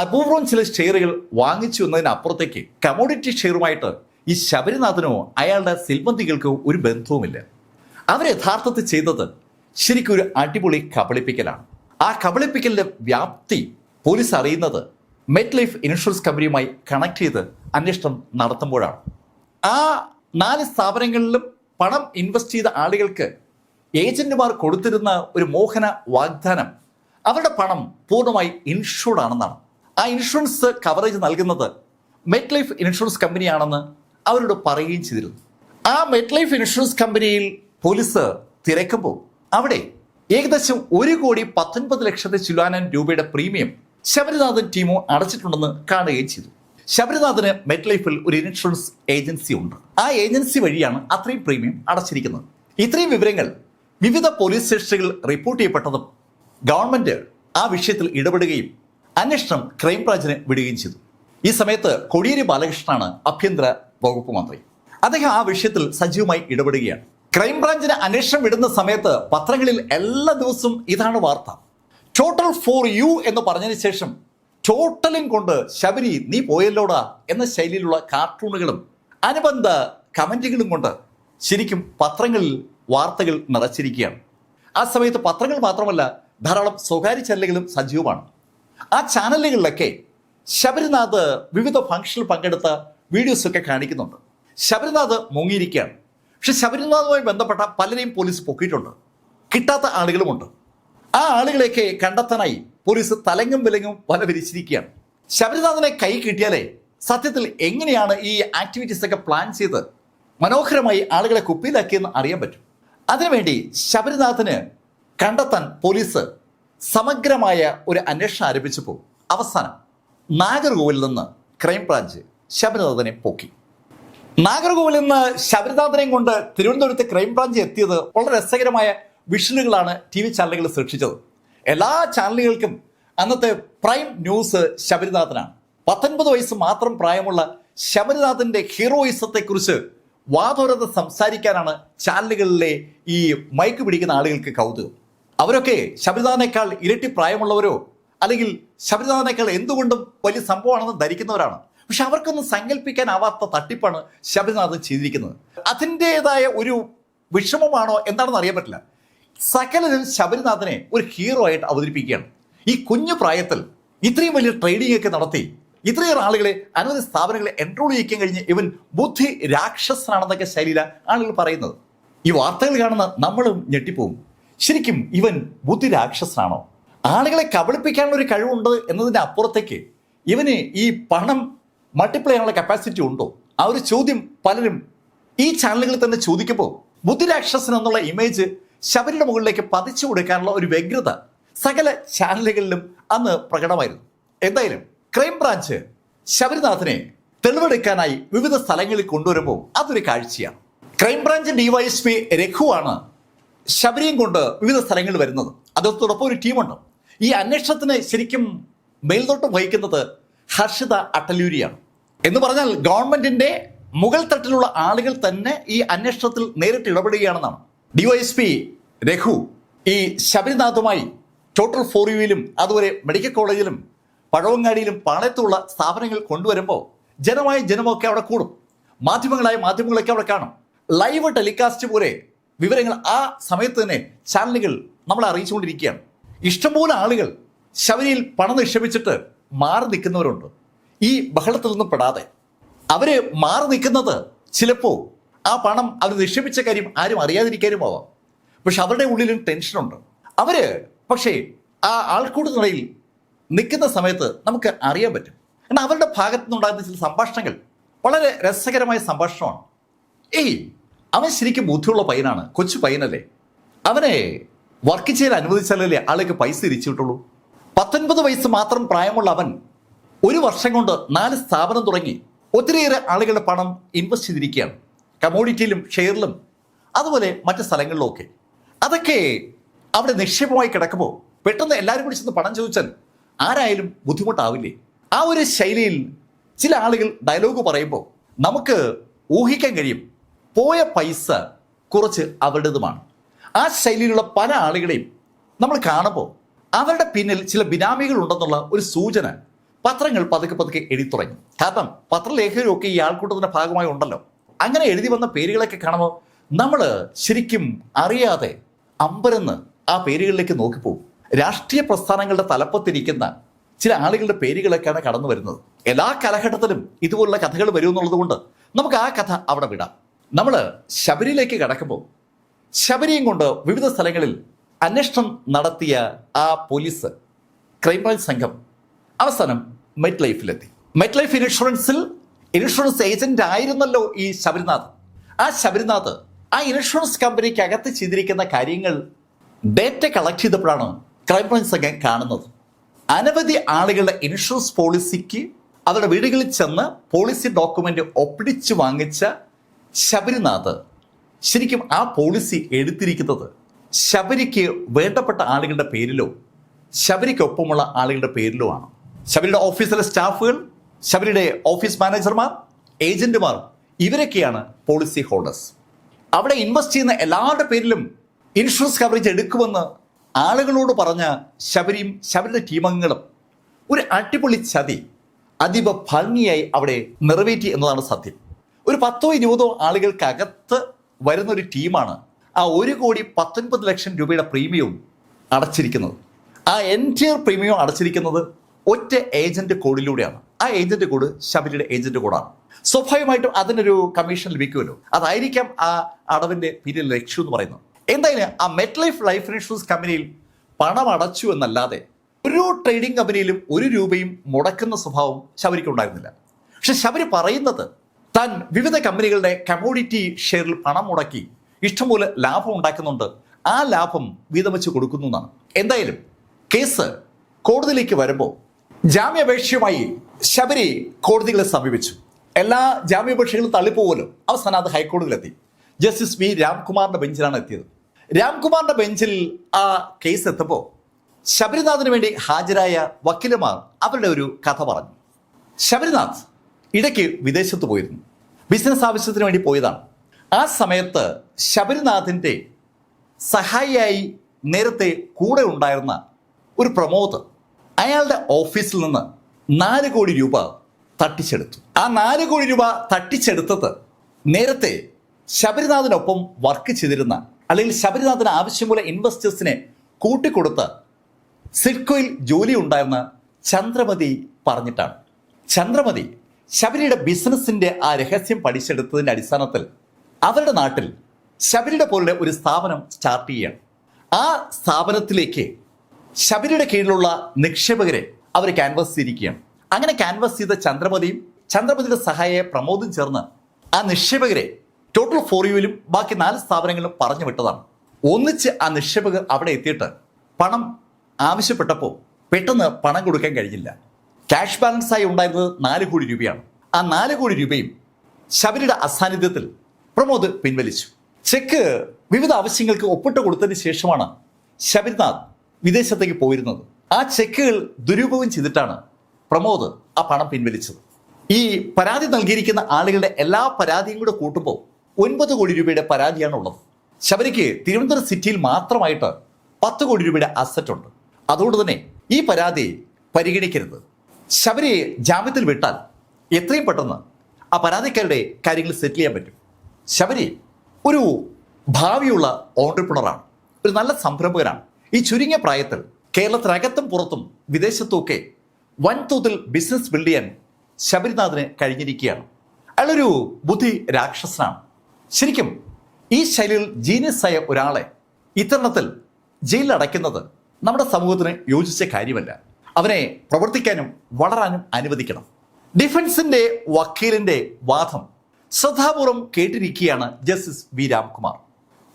അപൂർവം ചില ഷെയറുകൾ വാങ്ങിച്ചു എന്നതിനപ്പുറത്തേക്ക് കമോഡിറ്റി ഷെയറുമായിട്ട് ഈ ശബരിനാഥനോ അയാളുടെ സിൽബന്തികൾക്കോ ഒരു ബന്ധവുമില്ല. അവർ യഥാർത്ഥത്തിൽ ചെയ്തത് ശരിക്കും ഒരു അടിപൊളി കബളിപ്പിക്കലാണ്. ആ കബളിപ്പിക്കലിന്റെ വ്യാപ്തി പോലീസ് അറിയുന്നത് മെറ്റ് ലൈഫ് ഇൻഷുറൻസ് കമ്പനിയുമായി കണക്ട് ചെയ്ത് അന്വേഷണം നടത്തുമ്പോഴാണ്. ആ നാല് സ്ഥാപനങ്ങളിലും പണം ഇൻവെസ്റ്റ് ചെയ്ത ആളുകൾക്ക് ഏജന്റുമാർ കൊടുത്തിരുന്ന ഒരു മോഹന വാഗ്ദാനം അവരുടെ പണം പൂർണമായി ഇൻഷുർഡ് ആണെന്നാണ്. ആ ഇൻഷുറൻസ് കവറേജ് നൽകുന്നത് മെറ്റ് ലൈഫ് ഇൻഷുറൻസ് കമ്പനിയാണെന്ന് അവരോട് പറയുകയും ചെയ്തിരുന്നു. ആ മെറ്റ് ലൈഫ് ഇൻഷുറൻസ് കമ്പനിയിൽ പോലീസ് തിരക്കുമ്പോൾ അവിടെ ഏകദേശം ഒരു കോടി പത്തൊൻപത് ലക്ഷത്തി ചില്ലാനം രൂപയുടെ പ്രീമിയം ശബരിനാഥൻ ടീമോ അടച്ചിട്ടുണ്ടെന്ന് കാണുകയും ചെയ്തു. ശബരിനാഥന് മെറ്റ് ലൈഫിൽ ഒരു ഇൻഷുറൻസ് ഏജൻസി ഉണ്ട്. ആ ഏജൻസി വഴിയാണ് അത്രയും പ്രീമിയം അടച്ചിരിക്കുന്നത്. ഇത്രയും വിവരങ്ങൾ വിവിധ പോലീസ് സ്റ്റേഷനുകളിൽ റിപ്പോർട്ട് ചെയ്യപ്പെട്ടതും ഗവൺമെന്റ് ആ വിഷയത്തിൽ ഇടപെടുകയും അന്വേഷണം ക്രൈംബ്രാഞ്ചിന് വിടുകയും ചെയ്തു. ഈ സമയത്ത് കോടിയേരി ബാലകൃഷ്ണനാണ് ആഭ്യന്തര വകുപ്പ് മന്ത്രി. അദ്ദേഹം ആ വിഷയത്തിൽ സജീവമായി ഇടപെടുകയാണ്. ക്രൈംബ്രാഞ്ചിന് അന്വേഷണം വിടുന്ന സമയത്ത് പത്രങ്ങളിൽ എല്ലാ ദിവസവും ഇതാണ് വാർത്ത. ടോട്ടൽ ഫോർ യു എന്ന് പറഞ്ഞതിന് ശേഷം ടോട്ടലും കൊണ്ട് ശബരി നീ പോയല്ലോടാ എന്ന ശൈലിയിലുള്ള കാർട്ടൂണുകളും അനുബന്ധ കമന്റുകളും കൊണ്ട് ശരിക്കും പത്രങ്ങളിൽ വാർത്തകൾ നിറച്ചിരിക്കുകയാണ്. ആ സമയത്ത് പത്രങ്ങൾ മാത്രമല്ല ധാരാളം സ്വകാര്യ ചാനലുകളും സജീവമാണ്. ആ ചാനലുകളിലൊക്കെ ശബരിനാഥ് വിവിധ ഫംഗ്ഷനിൽ പങ്കെടുത്ത വീഡിയോസ് ഒക്കെ കാണിക്കുന്നുണ്ട്. ശബരിനാഥ് മുങ്ങിയിരിക്കുകയാണ്. പക്ഷെ ശബരിനാഥുമായി ബന്ധപ്പെട്ട പലരെയും പോലീസ് പൊക്കിയിട്ടുണ്ട്. കിട്ടാത്ത ആളുകളുമുണ്ട്. ആ ആളുകളെയൊക്കെ കണ്ടെത്താനായി പോലീസ് തലങ്ങും വിലങ്ങും വല വിരിച്ചിരിക്കുകയാണ് ശബരിനാഥനെ കൈ കിട്ടിയാലേ സത്യത്തിൽ എങ്ങനെയാണ് ഈ ആക്ടിവിറ്റീസ് ഒക്കെ പ്ലാൻ ചെയ്ത് മനോഹരമായി ആളുകളെ കുപ്പിയിലാക്കിയെന്ന് അറിയാൻ പറ്റും. അതിനുവേണ്ടി ശബരിനാഥന് കണ്ടെത്താൻ പോലീസ് സമഗ്രമായ ഒരു അന്വേഷണം ആരംഭിച്ചപ്പോൾ അവസാനം നാഗർകോവിൽ നിന്ന് ക്രൈംബ്രാഞ്ച് ശബരിനാഥനെ പോക്കി. നാഗർകോവിൽ നിന്ന് ശബരിനാഥനെയും കൊണ്ട് തിരുവനന്തപുരത്ത് ക്രൈംബ്രാഞ്ച് എത്തിയത് വളരെ രസകരമായ വിഷനുകളാണ് ടി വി ചാനലുകൾ സൃഷ്ടിച്ചത്. എല്ലാ ചാനലുകൾക്കും അന്നത്തെ പ്രൈം ന്യൂസ് ശബരിനാഥനാണ്. പത്തൊൻപത് വയസ്സ് മാത്രം പ്രായമുള്ള ശബരിനാഥന്റെ ഹീറോയിസത്തെക്കുറിച്ച് വാതോരത്ത് സംസാരിക്കാനാണ് ചാനലുകളിലെ ഈ മൈക്ക് പിടിക്കുന്ന ആളുകൾക്ക് കൗതുകം. അവരൊക്കെ ശബരിനാഥനേക്കാൾ ഇരട്ടി പ്രായമുള്ളവരോ അല്ലെങ്കിൽ ശബരിനാഥനേക്കാൾ എന്തുകൊണ്ടും വലിയ സംഭവമാണെന്ന് ധരിക്കുന്നവരാണ്. പക്ഷെ അവർക്കൊന്നും സങ്കല്പിക്കാനാവാത്ത തട്ടിപ്പാണ് ശബരിനാഥ് ചെയ്തിരിക്കുന്നത്. അതിന്റെതായ ഒരു വിഷമമാണോ എന്താണെന്ന് അറിയാൻ പറ്റില്ല. സകലരും ശബരിനാഥനെ ഒരു ഹീറോ ആയിട്ട് അവതരിപ്പിക്കുകയാണ്. ഈ കുഞ്ഞു പ്രായത്തിൽ ഇത്രയും വലിയ ട്രേഡിംഗ് ഒക്കെ നടത്തി ഇത്രയേറെ ആളുകളെ അനവധി സ്ഥാപനങ്ങളെ എൻറോൾ ചെയ്യിക്കാൻ കഴിഞ്ഞ് ഇവൻ ബുദ്ധി രാക്ഷസനാണെന്നൊക്കെ ശൈലിയില ആളുകൾ പറയുന്നത്. ഈ വാർത്തകൾ കാണുന്ന നമ്മളും ഞെട്ടിപ്പോവും. ശരിക്കും ഇവൻ ബുദ്ധി രാക്ഷസനാണോ? ആളുകളെ കബളിപ്പിക്കാനുള്ള ഒരു കഴിവുണ്ട് എന്നതിന്റെ അപ്പുറത്തേക്ക് ഇവന് ഈ പണം മൾട്ടിപ്ലൈ ചെയ്യാനുള്ള കപ്പാസിറ്റി ഉണ്ടോ? ആ ഒരു ചോദ്യം പലരും ഈ ചാനലുകളിൽ തന്നെ ചോദിക്കുമ്പോൾ ബുദ്ധിരാക്ഷസൻ എന്നുള്ള ഇമേജ് ശബരിയുടെ മുകളിലേക്ക് പതിച്ചു കൊടുക്കാനുള്ള ഒരു വ്യഗ്രത സകല ചാനലുകളിലും അന്ന് പ്രകടമായിരുന്നു. എന്തായാലും ക്രൈംബ്രാഞ്ച് ശബരിനാഥനെ തെളിവെടുക്കാനായി വിവിധ സ്ഥലങ്ങളിൽ കൊണ്ടുവരുമ്പോൾ അതൊരു കാഴ്ചയാണ്. ക്രൈംബ്രാഞ്ച് ഡിവൈഎസ്പി രഘുവാണ് ശബരിയും കൊണ്ട് വിവിധ സ്ഥലങ്ങളിൽ വരുന്നത്. അദ്ദേഹത്തോടൊപ്പം ഒരു ടീമുണ്ട്. ഈ അന്വേഷണത്തിന് ശരിക്കും മേൽനോട്ടം വഹിക്കുന്നത് ഹർഷിത അട്ടലൂരിയാണ് എന്ന് പറഞ്ഞാൽ ഗവൺമെന്റിന്റെ മുകൾ തട്ടിലുള്ള ആളുകൾ തന്നെ ഈ അന്വേഷണത്തിൽ നേരിട്ട് ഇടപെടുകയാണെന്നാണ്. ഡിവൈഎസ്പി രഘു ഈ ശബരിനാഥുമായി ടോട്ടൽ ഫോർ യുയിലും അതുപോലെ മെഡിക്കൽ കോളേജിലും പഴവങ്ങാടിയിലും പാളയത്തുള്ള സ്ഥാപനങ്ങൾ കൊണ്ടുവരുമ്പോൾ ജനമായ ജനമൊക്കെ അവിടെ കൂടും. മാധ്യമങ്ങളായ മാധ്യമങ്ങളൊക്കെ അവിടെ കാണും. ലൈവ് ടെലികാസ്റ്റ് പോലെ വിവരങ്ങൾ ആ സമയത്ത് തന്നെ ചാനലുകൾ നമ്മളെ അറിയിച്ചുകൊണ്ടിരിക്കുകയാണ്. ഇഷ്ടംപോലെ ആളുകൾ ശബരിയിൽ പണം നിക്ഷേപിച്ചിട്ട് മാറി നിൽക്കുന്നവരുണ്ട്. ഈ ബഹളത്തിൽ നിന്നും പെടാതെ അവർ മാറി നിൽക്കുന്നത് ചിലപ്പോൾ ആ പണം അവർ നിക്ഷേപിച്ച കാര്യം ആരും അറിയാതിരിക്കാനും ആവാം പക്ഷെ അവരുടെ ഉള്ളിലും ടെൻഷനുണ്ട് അവർ പക്ഷേ ആ ആൾക്കൂടുന്നിടയിൽ നിൽക്കുന്ന സമയത്ത് നമുക്ക് അറിയാൻ പറ്റും. എന്നാൽ അവരുടെ ഭാഗത്തു ചില സംഭാഷണങ്ങൾ വളരെ രസകരമായ സംഭാഷണമാണ്. ഏയ് അവൻ ശരിക്കും ബുദ്ധിയുള്ള പയ്യനാണ് കൊച്ചു പയ്യനല്ലേ? അവനെ വർക്ക് ചെയ്യാൻ അനുവദിച്ചാലല്ലേ ആൾക്ക് പൈസ തിരിച്ചു കിട്ടുള്ളൂ? പത്തൊൻപത് വയസ്സ് മാത്രം പ്രായമുള്ള അവൻ ഒരു വർഷം കൊണ്ട് നാല് സ്ഥാപനം തുടങ്ങി ഒത്തിരിയേറെ ആളുകളുടെ പണം ഇൻവെസ്റ്റ് ചെയ്തിരിക്കുകയാണ്. കമോഡിറ്റിയിലും ഷെയറിലും അതുപോലെ മറ്റ് സ്ഥലങ്ങളിലും ഒക്കെ അതൊക്കെ അവിടെ നിക്ഷേപമായി കിടക്കുമ്പോൾ പെട്ടെന്ന് എല്ലാവരും കൂടി ചെന്ന് പണം ചോദിച്ചാൽ ആരായാലും ബുദ്ധിമുട്ടാവില്ലേ? ആ ഒരു ശൈലിയിൽ ചില ആളുകൾ ഡയലോഗ് പറയുമ്പോൾ നമുക്ക് ഊഹിക്കാൻ കഴിയും. പോയ പൈസ കുറച്ച് അവരുടേതുമാണ്. ആ ശൈലിയിലുള്ള പല ആളുകളെയും നമ്മൾ കാണുമ്പോൾ അവരുടെ പിന്നിൽ ചില ബിനാമികൾ ഉണ്ടെന്നുള്ള ഒരു സൂചന പത്രങ്ങൾ പതുക്കെ പതുക്കെ എഴുതി തുടങ്ങി കാരണം പത്രലേഖകരൊക്കെ ഈ ആൾക്കൂട്ടത്തിന്റെ ഭാഗമായി ഉണ്ടല്ലോ. അങ്ങനെ എഴുതി വന്ന പേരുകളൊക്കെ കാണുമ്പോൾ നമ്മൾ ശരിക്കും അറിയാതെ അമ്പരന്ന് ആ പേരുകളിലേക്ക് നോക്കിപ്പോവും രാഷ്ട്രീയ പ്രസ്ഥാനങ്ങളുടെ തലപ്പത്തിരിക്കുന്ന ചില ആളുകളുടെ പേരുകളൊക്കെയാണ് കടന്നു വരുന്നത്. എല്ലാ കാലഘട്ടത്തിലും ഇതുപോലുള്ള കഥകൾ വരുമെന്നുള്ളത് കൊണ്ട് നമുക്ക് ആ കഥ അവിടെ വിടാം. നമ്മൾ ശബരിയിലേക്ക് കടക്കുമ്പോൾ ശബരിയും കൊണ്ട് വിവിധ സ്ഥലങ്ങളിൽ അന്വേഷണം നടത്തിയ ആ പോലീസ് ക്രൈംബ്രാഞ്ച് സംഘം അവസാനം മെറ്റ് ലൈഫിലെത്തി മെറ്റ് ലൈഫ് ഇൻഷുറൻസിൽ ഇൻഷുറൻസ് ഏജന്റ് ആയിരുന്നല്ലോ ഈ ശബരിനാഥ്. ആ ശബരിനാഥ് ആ ഇൻഷുറൻസ് കമ്പനിക്ക് അകത്ത് ചെയ്തിരിക്കുന്ന കാര്യങ്ങൾ ഡേറ്റ കളക്ട് ചെയ്തപ്പോഴാണ് ക്രൈംബ്രാഞ്ച് സംഘം കാണുന്നത്. അനവധി ആളുകളുടെ ഇൻഷുറൻസ് പോളിസിക്ക് അവരുടെ വീടുകളിൽ ചെന്ന് പോളിസി ഡോക്യുമെന്റ് ഒപ്പിടിച്ച് വാങ്ങിച്ച ശബരിനാഥ് ശരിക്കും ആ പോളിസി എടുത്തിരിക്കുന്നത് ശബരിക്ക് വേണ്ടപ്പെട്ട ആളുകളുടെ പേരിലോ ശബരിക്കൊപ്പമുള്ള ആളുകളുടെ പേരിലോ ആണ്. ശബരിയുടെ ഓഫീസിലെ സ്റ്റാഫുകൾ ശബരിയുടെ ഓഫീസ് മാനേജർമാർ ഏജന്റുമാർ ഇവരൊക്കെയാണ് പോളിസി ഹോൾഡേഴ്സ് അവിടെ ഇൻവെസ്റ്റ് ചെയ്യുന്ന എല്ലാവരുടെ പേരിലും ഇൻഷുറൻസ് കവറേജ് എടുക്കുമെന്ന് ആളുകളോട് പറഞ്ഞ ശബരിയും ശബരിയുടെ ടീമംഗങ്ങളും ഒരു അടിപൊളി ചതി അതീവ ഭംഗിയായി അവിടെ നിറവേറ്റി എന്നതാണ് സത്യം. ഒരു പത്തോ ഇരുപതോ ആളുകൾക്കകത്ത് വരുന്ന ഒരു ടീമാണ് ആ ഒരു കോടി പത്തൊൻപത് ലക്ഷം രൂപയുടെ പ്രീമിയവും അടച്ചിരിക്കുന്നത്. ആ എന്റിയർ പ്രീമിയം അടച്ചിരിക്കുന്നത് ഒറ്റ ഏജന്റ് കോഡിലൂടെയാണ്. ആ ഏജന്റ് കോഡ് ശബരിയുടെ ഏജന്റ് കോഡാണ്. സ്വാഭാവികമായിട്ടും അതിനൊരു കമ്മീഷൻ ലഭിക്കുമല്ലോ. അതായിരിക്കാം ആ അടവിന്റെ പിന്നിൽ ലക്ഷ്യം എന്ന് പറയുന്നത്. എന്തായാലും ആ മെറ്റ് ലൈഫ് ലൈഫ് ഇൻഷുറൻസ് കമ്പനിയിൽ പണം അടച്ചു എന്നല്ലാതെ ഒരു ട്രേഡിംഗ് കമ്പനിയിലും ഒരു രൂപയും മുടക്കുന്ന സ്വഭാവം ശബരിക്ക് ഉണ്ടായിരുന്നില്ല. പക്ഷെ ശബരി പറയുന്നത് താൻ വിവിധ കമ്പനികളുടെ കമോഡിറ്റി ഷെയറിൽ പണം മുടക്കി ഇഷ്ടംപോലെ ലാഭം ഉണ്ടാക്കുന്നുണ്ട്. ആ ലാഭം വീതം വെച്ച് കൊടുക്കുന്നു എന്നാണ്. എന്തായാലും കേസ് കോടതിയിലേക്ക് വരുമ്പോൾ ജാമ്യാപേക്ഷയുമായി ശബരി കോടതികളെ സമീപിച്ചു. എല്ലാ ജാമ്യാപേക്ഷകളും തള്ളിപ്പോകലും അവസാനം അത് ഹൈക്കോടതിയിലെത്തി. ജസ്റ്റിസ് വി രാംകുമാറിന്റെ ബെഞ്ചിലാണ് എത്തിയത്. രാംകുമാറിന്റെ ബെഞ്ചിൽ ആ കേസ് എത്തുമ്പോൾ ശബരിനാഥിന് വേണ്ടി ഹാജരായ വക്കീലമാർ അവരുടെ ഒരു കഥ പറഞ്ഞു. ശബരിനാഥ് ഇടയ്ക്ക് വിദേശത്ത് പോയിരുന്നു. ബിസിനസ് ആവശ്യത്തിന് വേണ്ടി പോയതാണ്. ആ സമയത്ത് ശബരിനാഥിന്റെ സഹായിയായി നേരത്തെ കൂടെ ഉണ്ടായിരുന്ന ഒരു പ്രമോദ് അയാളുടെ ഓഫീസിൽ നിന്ന് നാല് കോടി രൂപ തട്ടിച്ചെടുത്തു. ആ നാല് കോടി രൂപ തട്ടിച്ചെടുത്തത് നേരത്തെ ശബരിനാഥിനൊപ്പം വർക്ക് ചെയ്തിരുന്ന അല്ലെങ്കിൽ ശബരിനാഥിന് ആവശ്യമുള്ള ഇൻവെസ്റ്റേഴ്സിനെ കൂട്ടിക്കൊടുത്ത് സിഡ്കോയിൽ ജോലി ഉണ്ടായിരുന്ന ചന്ദ്രമതി പറഞ്ഞിട്ടാണ്. ചന്ദ്രമതി ശബരിയുടെ ബിസിനസിന്റെ ആ രഹസ്യം പഠിച്ചെടുത്തതിന്റെ അടിസ്ഥാനത്തിൽ അവരുടെ നാട്ടിൽ ശബരിയുടെ പോലുള്ള ഒരു സ്ഥാപനം സ്റ്റാർട്ട് ചെയ്യുകയാണ്. ആ സ്ഥാപനത്തിലേക്ക് ശബരിയുടെ കീഴിലുള്ള നിക്ഷേപകരെ അവർ ക്യാൻവാസ് ചെയ്തിരിക്കുകയാണ്. അങ്ങനെ ക്യാൻവാസ് ചെയ്ത ചന്ദ്രമതിയും ചന്ദ്രമതിയുടെ സഹായ പ്രമോദും ചേർന്ന് ആ നിക്ഷേപകരെ ടോട്ടൽ ഫോർ യുവിലും ബാക്കി നാല് സ്ഥാപനങ്ങളിലും പറഞ്ഞു വിട്ടതാണ്. ഒന്നിച്ച് ആ നിക്ഷേപകർ അവിടെ എത്തിയിട്ട് പണം ആവശ്യപ്പെട്ടപ്പോൾ പെട്ടെന്ന് പണം കൊടുക്കാൻ കഴിഞ്ഞില്ല. ക്യാഷ് ബാലൻസ് ആയി ഉണ്ടായിരുന്നത് നാല് കോടി രൂപയാണ്. ആ നാല് കോടി രൂപയും ശബരിയുടെ അസാന്നിധ്യത്തിൽ പ്രമോദ് പിൻവലിച്ചു. ചെക്ക് വിവിധ ആവശ്യങ്ങൾക്ക് ഒപ്പിട്ട് കൊടുത്തതിന് ശേഷമാണ് ശബരിനാഥ് വിദേശത്തേക്ക് പോയിരുന്നത്. ആ ചെക്കുകൾ ദുരുപയോഗം ചെയ്തിട്ടാണ് പ്രമോദ് ആ പണം പിൻവലിച്ചത്. ഈ പരാതി നൽകിയിരിക്കുന്ന ആളുകളുടെ എല്ലാ പരാതിയും കൂടെ കൂട്ടുമ്പോൾ ഒൻപത് കോടി രൂപയുടെ പരാതിയാണ് ഉള്ളത്. ശബരിക്ക് തിരുവനന്തപുരം സിറ്റിയിൽ മാത്രമായിട്ട് പത്ത് കോടി രൂപയുടെ അസറ്റ് ഉണ്ട്. അതുകൊണ്ട് തന്നെ ഈ പരാതി പരിഗണിക്കരുത്. ശബരിയെ ജാമ്യത്തിൽ വിട്ടാൽ എത്രയും പെട്ടെന്ന് ആ പരാതിക്കാരുടെ കാര്യങ്ങൾ സെറ്റിൽ ചെയ്യാൻ പറ്റും. ശബരി ഒരു ഭാവിയുള്ള ഓണ്ടർപ്രണറാണ് ഒരു നല്ല സംരംഭകനാണ്. ഈ ചുരുങ്ങിയ പ്രായത്തിൽ കേരളത്തിനകത്തും പുറത്തും വിദേശത്തുമൊക്കെ വൻതോതിൽ ബിസിനസ് ബിൽഡ് ചെയ്യാൻ ശബരിനാഥിന് കഴിഞ്ഞിരിക്കുകയാണ്. അയാളൊരു ബുദ്ധി രാക്ഷസനാണ്. ശരിക്കും ഈ ശൈലിയിൽ ജീനിയസ് ആയ ഒരാളെ ഇത്തരണത്തിൽ ജയിലിൽ അടയ്ക്കുന്നത് നമ്മുടെ സമൂഹത്തിന് യോജിച്ച കാര്യമല്ല. അവനെ പ്രവർത്തിക്കാനും വളരാനും അനുവദിക്കണം. ഡിഫൻസിന്റെ വക്കീലിന്റെ വാദം ശ്രദ്ധാപൂർവം കേട്ടിരിക്കുകയാണ് ജസ്റ്റിസ് വി രാംകുമാർ.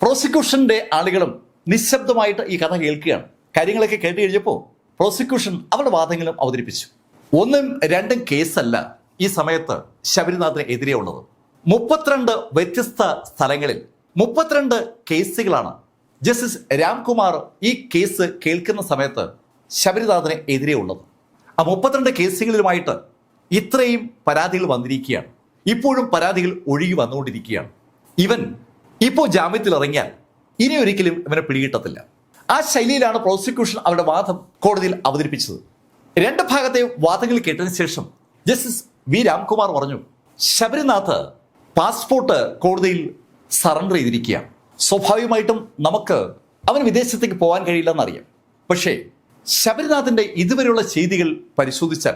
പ്രോസിക്യൂഷന്റെ ആളുകളും നിശബ്ദമായിട്ട് ഈ കഥ കേൾക്കുകയാണ്. കാര്യങ്ങളൊക്കെ കേട്ട് കഴിഞ്ഞപ്പോൾ പ്രോസിക്യൂഷൻ അവരുടെ വാദങ്ങളും അവതരിപ്പിച്ചു. ഒന്നും രണ്ടും കേസല്ല ഈ സമയത്ത് ശബരിനാഥിന് എതിരെ ഉള്ളത്. മുപ്പത്തിരണ്ട് വ്യത്യസ്ത സ്ഥലങ്ങളിൽ മുപ്പത്തിരണ്ട് കേസുകളാണ്. ജസ്റ്റിസ് രാംകുമാർ ഈ കേസ് കേൾക്കുന്ന സമയത്ത് ശബരിനാഥിന് എതിരെ ഉള്ളത്. ആ മുപ്പത്തിരണ്ട് കേസുകളിലുമായിട്ട് ഇത്രയും പരാതികൾ വന്നിരിക്കുകയാണ്. ഇപ്പോഴും പരാതികൾ ഒഴുകി വന്നുകൊണ്ടിരിക്കുകയാണ്. ഇവൻ ഇപ്പോൾ ജാമ്യത്തിൽ ഇറങ്ങിയാൽ ഇനി ഒരിക്കലും ഇവനെ പിടികിട്ടത്തില്ല. ആ ശൈലിയിലാണ് പ്രോസിക്യൂഷൻ അവരുടെ വാദം കോടതിയിൽ അവതരിപ്പിച്ചത്. രണ്ട് ഭാഗത്തെ വാദങ്ങൾ കേട്ടതിന് ശേഷം ജസ്റ്റിസ് വി രാംകുമാർ പറഞ്ഞു ശബരിനാഥ് പാസ്പോർട്ട് കോടതിയിൽ സറണ്ടർ ചെയ്തിരിക്കുകയാണ്. സ്വാഭാവികമായിട്ടും നമുക്ക് അവൻ വിദേശത്തേക്ക് പോകാൻ കഴിയില്ലെന്നറിയാം. പക്ഷേ ശബരിനാഥിന്റെ ഇതുവരെയുള്ള ചെയ്തികൾ പരിശോധിച്ചാൽ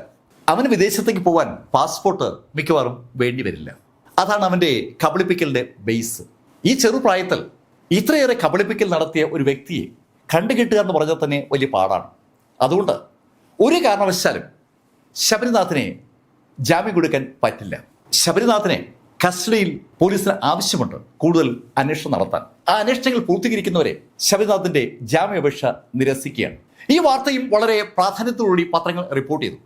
അവന് വിദേശത്തേക്ക് പോകാൻ പാസ്പോർട്ട് മിക്കവാറും വേണ്ടി വരില്ല. അതാണ് അവന്റെ കബളിപ്പിക്കലിന്റെ ബേസ് ഈ ചെറുപ്രായത്തിൽ ഇത്രയേറെ കബളിപ്പിക്കൽ നടത്തിയ ഒരു വ്യക്തിയെ കണ്ടുകിട്ടുക എന്ന് പറഞ്ഞാൽ തന്നെ വലിയ പാടാണ്. അതുകൊണ്ട് ഒരു കാരണവശാലും ശബരിനാഥിനെ ജാമ്യം കൊടുക്കാൻ പറ്റില്ല. ശബരിനാഥിനെ കസ്റ്റഡിയിൽ പോലീസിന് ആവശ്യമുണ്ട് കൂടുതൽ അന്വേഷണം നടത്താൻ. ആ അന്വേഷണങ്ങൾ പൂർത്തീകരിക്കുന്നവരെ ശബരിനാഥിന്റെ ജാമ്യാപേക്ഷ നിരസിക്കുകയാണ്. ഈ വാർത്തയും വളരെ പ്രാധാന്യത്തോടുകൂടി പത്രങ്ങൾ റിപ്പോർട്ട് ചെയ്തു.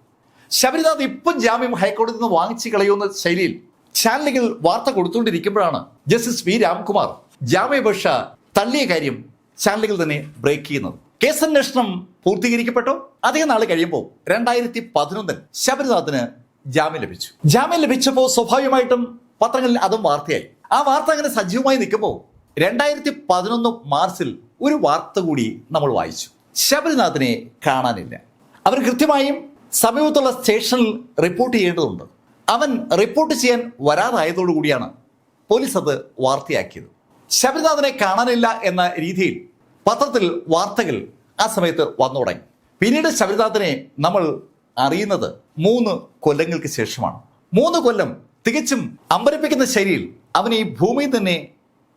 ശബരിനാഥ് ഇപ്പം ജാമ്യം ഹൈക്കോടതിയിൽ നിന്ന് വാങ്ങിച്ചു കളയുന്ന ശൈലിയിൽ ചാനലുകൾ വാർത്ത കൊടുത്തുകൊണ്ടിരിക്കുമ്പോഴാണ് ജസ്റ്റിസ് വി രാംകുമാർ ജാമ്യാപേക്ഷ തള്ളിയ കാര്യം ചാനലുകൾ തന്നെ ബ്രേക്ക് ചെയ്യുന്നത്. കേസന്വേഷണം പൂർത്തീകരിക്കപ്പെട്ടോ? അധികം നാൾ കഴിയുമ്പോൾ രണ്ടായിരത്തി പതിനൊന്നിൽ ശബരിനാഥിന് ജാമ്യം ലഭിച്ചു. ജാമ്യം ലഭിച്ചപ്പോൾ സ്വാഭാവികമായിട്ടും പത്രങ്ങളിൽ അതും വാർത്തയായി. ആ വാർത്ത അങ്ങനെ സജീവമായി നിൽക്കുമ്പോൾ രണ്ടായിരത്തി പതിനൊന്ന് മാർച്ചിൽ ഒരു വാർത്ത കൂടി നമ്മൾ വായിച്ചു. ശബരിനാഥിനെ കാണാനില്ല. അവർ കൃത്യമായും സമീപത്തുള്ള സ്റ്റേഷനിൽ റിപ്പോർട്ട് ചെയ്യേണ്ടതുണ്ട്. അവൻ റിപ്പോർട്ട് ചെയ്യാൻ വരാതായതോടുകൂടിയാണ് പോലീസ് അത് വാർത്തയാക്കിയത്. ശബരിനാഥനെ കാണാനില്ല എന്ന രീതിയിൽ പത്രത്തിൽ വാർത്തകൾ ആ സമയത്ത് വന്നു തുടങ്ങി. പിന്നീട് ശബരിനാഥനെ നമ്മൾ അറിയുന്നത് മൂന്ന് കൊല്ലങ്ങൾക്ക് ശേഷമാണ്. മൂന്ന് കൊല്ലം തികച്ചും അമ്പരപ്പിക്കുന്ന ശൈലിയിൽ അവൻ ഈ ഭൂമിയിൽ തന്നെ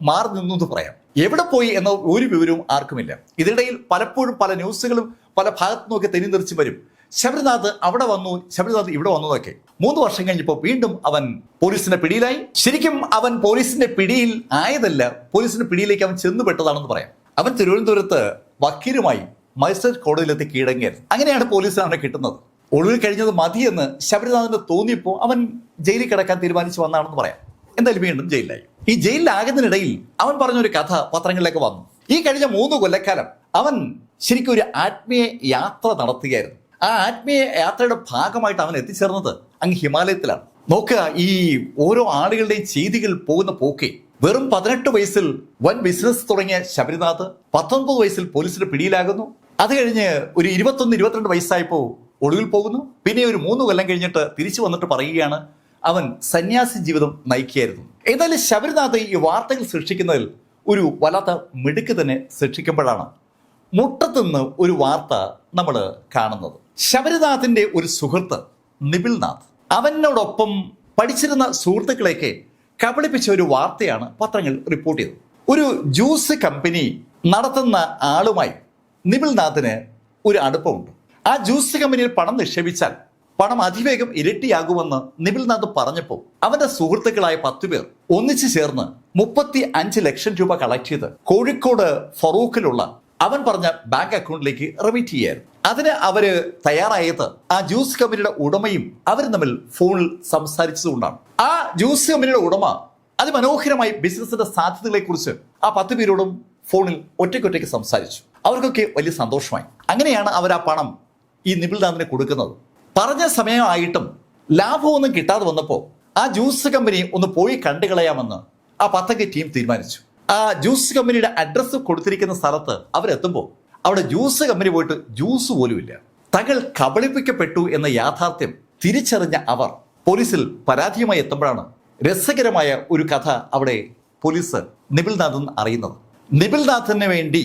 മാറി നിന്നു എന്ന് പറയാം. എവിടെ പോയി എന്ന ഒരു വിവരവും ആർക്കുമില്ല. ഇതിനിടയിൽ പലപ്പോഴും പല ന്യൂസുകളും പല ഭാഗത്തു നിന്നൊക്കെ നിറച്ചും വരും. ശബരിനാഥ് അവിടെ വന്നു ശബരിനാഥ് ഇവിടെ വന്നതൊക്കെ. മൂന്ന് വർഷം കഴിഞ്ഞപ്പോൾ വീണ്ടും അവൻ പോലീസിന്റെ പിടിയിലായി. ശരിക്കും അവൻ പോലീസിന്റെ പിടിയിൽ ആയതല്ല പോലീസിന്റെ പിടിയിലേക്ക് അവൻ ചെന്നുപെട്ടതാണെന്ന് പറയാം. അവൻ തിരുവനന്തപുരത്ത് വക്കീലുമായി മജിസ്ട്രേറ്റ് കോടതിയിലെത്തി കീഴടങ്ങിയായിരുന്നു അങ്ങനെയാണ് പോലീസ് അവനെ കിട്ടുന്നത്. ഒളിവിൽ കഴിഞ്ഞത് മതിയെന്ന് ശബരിനാഥിന് തോന്നിയപ്പോൾ അവൻ ജയിലിൽ കിടക്കാൻ തീരുമാനിച്ചു വന്നാണെന്ന് പറയാം. എന്തായാലും വീണ്ടും ജയിലിലായി. ഈ ജയിലിലാകുന്നതിനിടയിൽ അവൻ പറഞ്ഞൊരു കഥ പത്രങ്ങളിലേക്ക് വന്നു. ഈ കഴിഞ്ഞ മൂന്ന് കൊല്ലക്കാലം അവൻ ശരിക്കും ഒരു ആത്മീയ യാത്ര നടത്തുകയായിരുന്നു. ആ ആത്മീയ യാത്രയുടെ ഭാഗമായിട്ട് അവൻ എത്തിച്ചേർന്നത് അങ്ങ് ഹിമാലയത്തിലാണ്. നോക്കുക ഈ ഓരോ ആളുകളുടെയും ചെയ്തികൾ പോകുന്ന പോക്കെ. വെറും പതിനെട്ട് വയസ്സിൽ വൻ ബിസിനസ് തുടങ്ങിയ ശബരിനാഥ് പത്തൊൻപത് വയസ്സിൽ പോലീസിന്റെ പിടിയിലാകുന്നു. അത് കഴിഞ്ഞ് ഒരു ഇരുപത്തൊന്ന് ഇരുപത്തിരണ്ട് വയസ്സായപ്പോൾ ഒളിവിൽ പോകുന്നു. പിന്നെ ഒരു മൂന്ന് കൊല്ലം കഴിഞ്ഞിട്ട് തിരിച്ചു വന്നിട്ട് പറയുകയാണ് അവൻ സന്യാസി ജീവിതം നയിക്കുകയായിരുന്നു. ഏതായാലും ശബരിനാഥ് ഈ വാർത്തകൾ സൃഷ്ടിക്കുന്നതിൽ ഒരു വല്ലാത്ത മിടുക്ക് തന്നെ സൃഷ്ടിക്കുമ്പോഴാണ് മുട്ടത്തുനിന്ന് ഒരു വാർത്ത നമ്മൾ കാണുന്നത്. ശബരിനാഥിന്റെ ഒരു സുഹൃത്ത് നിബിൽനാഥ്. അവനോടൊപ്പം പഠിച്ചിരുന്ന സുഹൃത്തുക്കളെയൊക്കെ കബളിപ്പിച്ച ഒരു വാർത്തയാണ് പത്രങ്ങൾ റിപ്പോർട്ട് ചെയ്തത്. ഒരു ജ്യൂസ് കമ്പനി നടത്തുന്ന ആളുമായി നിബിൽനാഥിന് ഒരു അടുപ്പമുണ്ട്. ആ ജ്യൂസ് കമ്പനിയിൽ പണം നിക്ഷേപിച്ചാൽ പണം അതിവേഗം ഇരട്ടിയാകുമെന്ന് നിബിൽനാഥ് പറഞ്ഞപ്പോൾ അവന്റെ സുഹൃത്തുക്കളായ പത്തു പേർ ഒന്നിച്ചു ചേർന്ന് മുപ്പത്തി അഞ്ച് ലക്ഷം രൂപ കളക്ട് ചെയ്ത് കോഴിക്കോട് ഫറൂഖിലുള്ള അവൻ പറഞ്ഞ ബാങ്ക് അക്കൗണ്ടിലേക്ക് റെമിറ്റ് ചെയ്യായിരുന്നു. അതിന് അവർ തയ്യാറായത് ആ ജ്യൂസ് കമ്പനിയുടെ ഉടമയും അവരും തമ്മിൽ ഫോണിൽ സംസാരിച്ചതുകൊണ്ടാണ്. ആ ജ്യൂസ് കമ്പനിയുടെ ഉടമ അതിമനോഹരമായി ബിസിനസിന്റെ സാധ്യതകളെ കുറിച്ച് ആ പത്ത് പേരോടും ഫോണിൽ ഒറ്റയ്ക്കൊറ്റയ്ക്ക് സംസാരിച്ചു. അവർക്കൊക്കെ വലിയ സന്തോഷമായി. അങ്ങനെയാണ് അവർ ആ പണം ഈ നിബിൽനാഥിന് കൊടുക്കുന്നത്. പറഞ്ഞ സമയമായിട്ടും ലാഭമൊന്നും കിട്ടാതെ വന്നപ്പോൾ ആ ജ്യൂസ് കമ്പനി ഒന്ന് പോയി കണ്ടുകളയാമെന്ന് ആ പത്തക്ക ടീം തീരുമാനിച്ചു. ആ ജ്യൂസ് കമ്പനിയുടെ അഡ്രസ്സ് കൊടുത്തിരിക്കുന്ന സ്ഥലത്ത് അവരെത്തുമ്പോൾ അവിടെ ജ്യൂസ് കമ്പനി പോയിട്ട് ജ്യൂസ് പോലുമില്ല തകൾ കബളിപ്പിക്കപ്പെട്ടു എന്ന യാഥാർത്ഥ്യം തിരിച്ചറിഞ്ഞ അവർ പോലീസിൽ പരാതിയുമായി എത്തുമ്പോഴാണ് രസകരമായ ഒരു കഥ അവിടെ പോലീസ് നിബിൽനാഥൻ അറിയുന്നത്. നിബിൽനാഥന് വേണ്ടി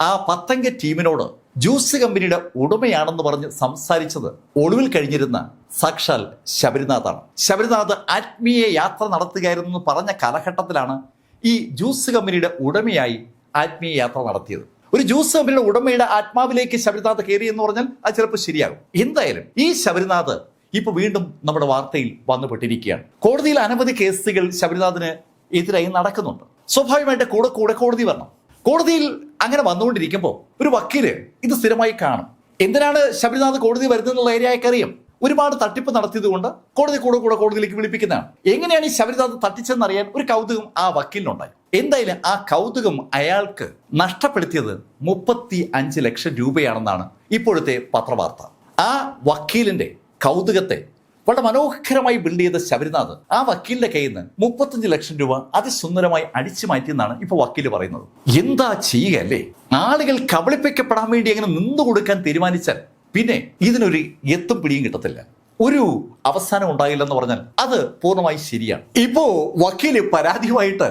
ആ പത്തംഗ ടീമിനോട് ജ്യൂസ് കമ്പനിയുടെ ഉടമയാണെന്ന് പറഞ്ഞ് സംസാരിച്ചത് ഒളിവിൽ കഴിഞ്ഞിരുന്ന സാക്ഷാൽ ശബരിനാഥാണ്. ശബരിനാഥ് ആത്മീയ യാത്ര നടത്തുകയായിരുന്നു പറഞ്ഞ കാലഘട്ടത്തിലാണ് ഈ ജ്യൂസ് കമ്പനിയുടെ ഉടമയായി ആത്മീയ യാത്ര നടത്തിയത്. ഒരു ജ്യൂസ് കമ്പനിയുടെ ഉടമയുടെ ആത്മാവിലേക്ക് ശബരിനാഥ് കയറി എന്ന് പറഞ്ഞാൽ അത് ചിലപ്പോൾ ശരിയാകും. എന്തായാലും ഈ ശബരിനാഥ് ഇപ്പൊ വീണ്ടും നമ്മുടെ വാർത്തയിൽ വന്നുപെട്ടിരിക്കുകയാണ്. കോടതിയിൽ അനവധി കേസുകൾ ശബരിനാഥിന് എതിരായി നടക്കുന്നുണ്ട്. സ്വാഭാവികമായിട്ട് കൂടെ കൂടെ കോടതി വരണം. കോടതിയിൽ അങ്ങനെ വന്നുകൊണ്ടിരിക്കുമ്പോൾ ഒരു വക്കീൽ ഇത് സ്ഥിരമായി കാണും. എന്തിനാണ് ശബരിനാഥ് കോടതി വരുന്നതെന്നുള്ള ഏരിയ അറിയാം ഒരുപാട് തട്ടിപ്പ് നടത്തിയത് കൊണ്ട് കോടതി കൂടെ കൂടെ കോടതിയിലേക്ക് വിളിപ്പിക്കുന്നതാണ്. എങ്ങനെയാണ് ഈ ശബരിനാഥ് തട്ടിച്ചെന്നറിയാൻ ഒരു കൗതുകം ആ വക്കീലിനുണ്ടായി. എന്തായാലും ആ കൗതുകം അയാൾക്ക് നഷ്ടപ്പെടുത്തിയത് മുപ്പത്തി അഞ്ച് ലക്ഷം രൂപയാണെന്നാണ് ഇപ്പോഴത്തെ പത്രവാർത്ത. ആ വക്കീലിന്റെ കൗതുകത്തെ വളരെ മനോഹരമായി ബിൽഡ് ചെയ്ത ശബരിനാഥ് ആ വക്കീലിന്റെ കയ്യിൽ നിന്ന് മുപ്പത്തഞ്ച് ലക്ഷം രൂപ അതിസുന്ദരമായി അടിച്ചു മാറ്റിയെന്നാണ് ഇപ്പൊ വക്കീൽ പറയുന്നത്. എന്താ ചെയ്യുക അല്ലേ? ആളുകൾ കബളിപ്പിക്കപ്പെടാൻ വേണ്ടി അങ്ങനെ നിന്നു കൊടുക്കാൻ തീരുമാനിച്ചാൽ പിന്നെ ഇതിനൊരു എത്തും പിടിയും കിട്ടത്തില്ല. ഒരു അവസാനം ഉണ്ടായില്ലെന്ന് പറഞ്ഞാൽ അത് പൂർണമായി ശരിയാണ്. ഇപ്പോ വക്കീൽ പരാതിയുമായിട്ട്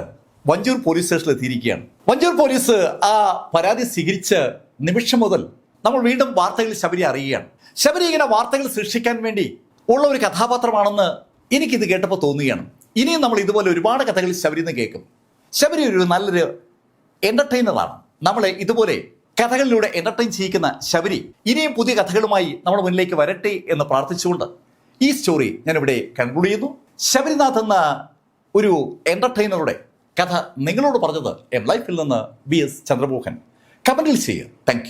വഞ്ചൂർ പോലീസ് സ്റ്റേഷനിൽ എത്തിയിരിക്കുകയാണ്. വഞ്ചൂർ പോലീസ് ആ പരാതി സ്വീകരിച്ച നിമിഷം മുതൽ നമ്മൾ വീണ്ടും വാർത്തകളിൽ ശബരി അറിയുകയാണ്. ശബരി ഇങ്ങനെ വാർത്തകൾ സൃഷ്ടിക്കാൻ വേണ്ടി ഉള്ള ഒരു കഥാപാത്രമാണെന്ന് എനിക്കിത് കേട്ടപ്പോൾ തോന്നുകയാണ്. ഇനിയും നമ്മൾ ഇതുപോലെ ഒരുപാട് കഥകൾ ശബരി നിന്ന് കേൾക്കും. ശബരി ഒരു നല്ലൊരു എന്റർടൈനറാണ് നമ്മളെ ഇതുപോലെ കഥകളിലൂടെ എന്റർടൈൻ ചെയ്യിക്കുന്ന ശബരി ഇനിയും പുതിയ കഥകളുമായി നമ്മുടെ മുന്നിലേക്ക് വരട്ടെ എന്ന് പ്രാർത്ഥിച്ചുകൊണ്ട് ഈ സ്റ്റോറി ഞാനിവിടെ കൺക്ലൂഡ് ചെയ്യുന്നു. ശബരിനാഥ് എന്ന ഒരു എന്റർടൈനറുടെ കഥ നിങ്ങളോട് പറഞ്ഞത് എം ലൈഫിൽ നിന്ന് ബി എസ് ചന്ദ്രമോഹൻ. കമന്റിൽ ചെയ്യുക താങ്ക്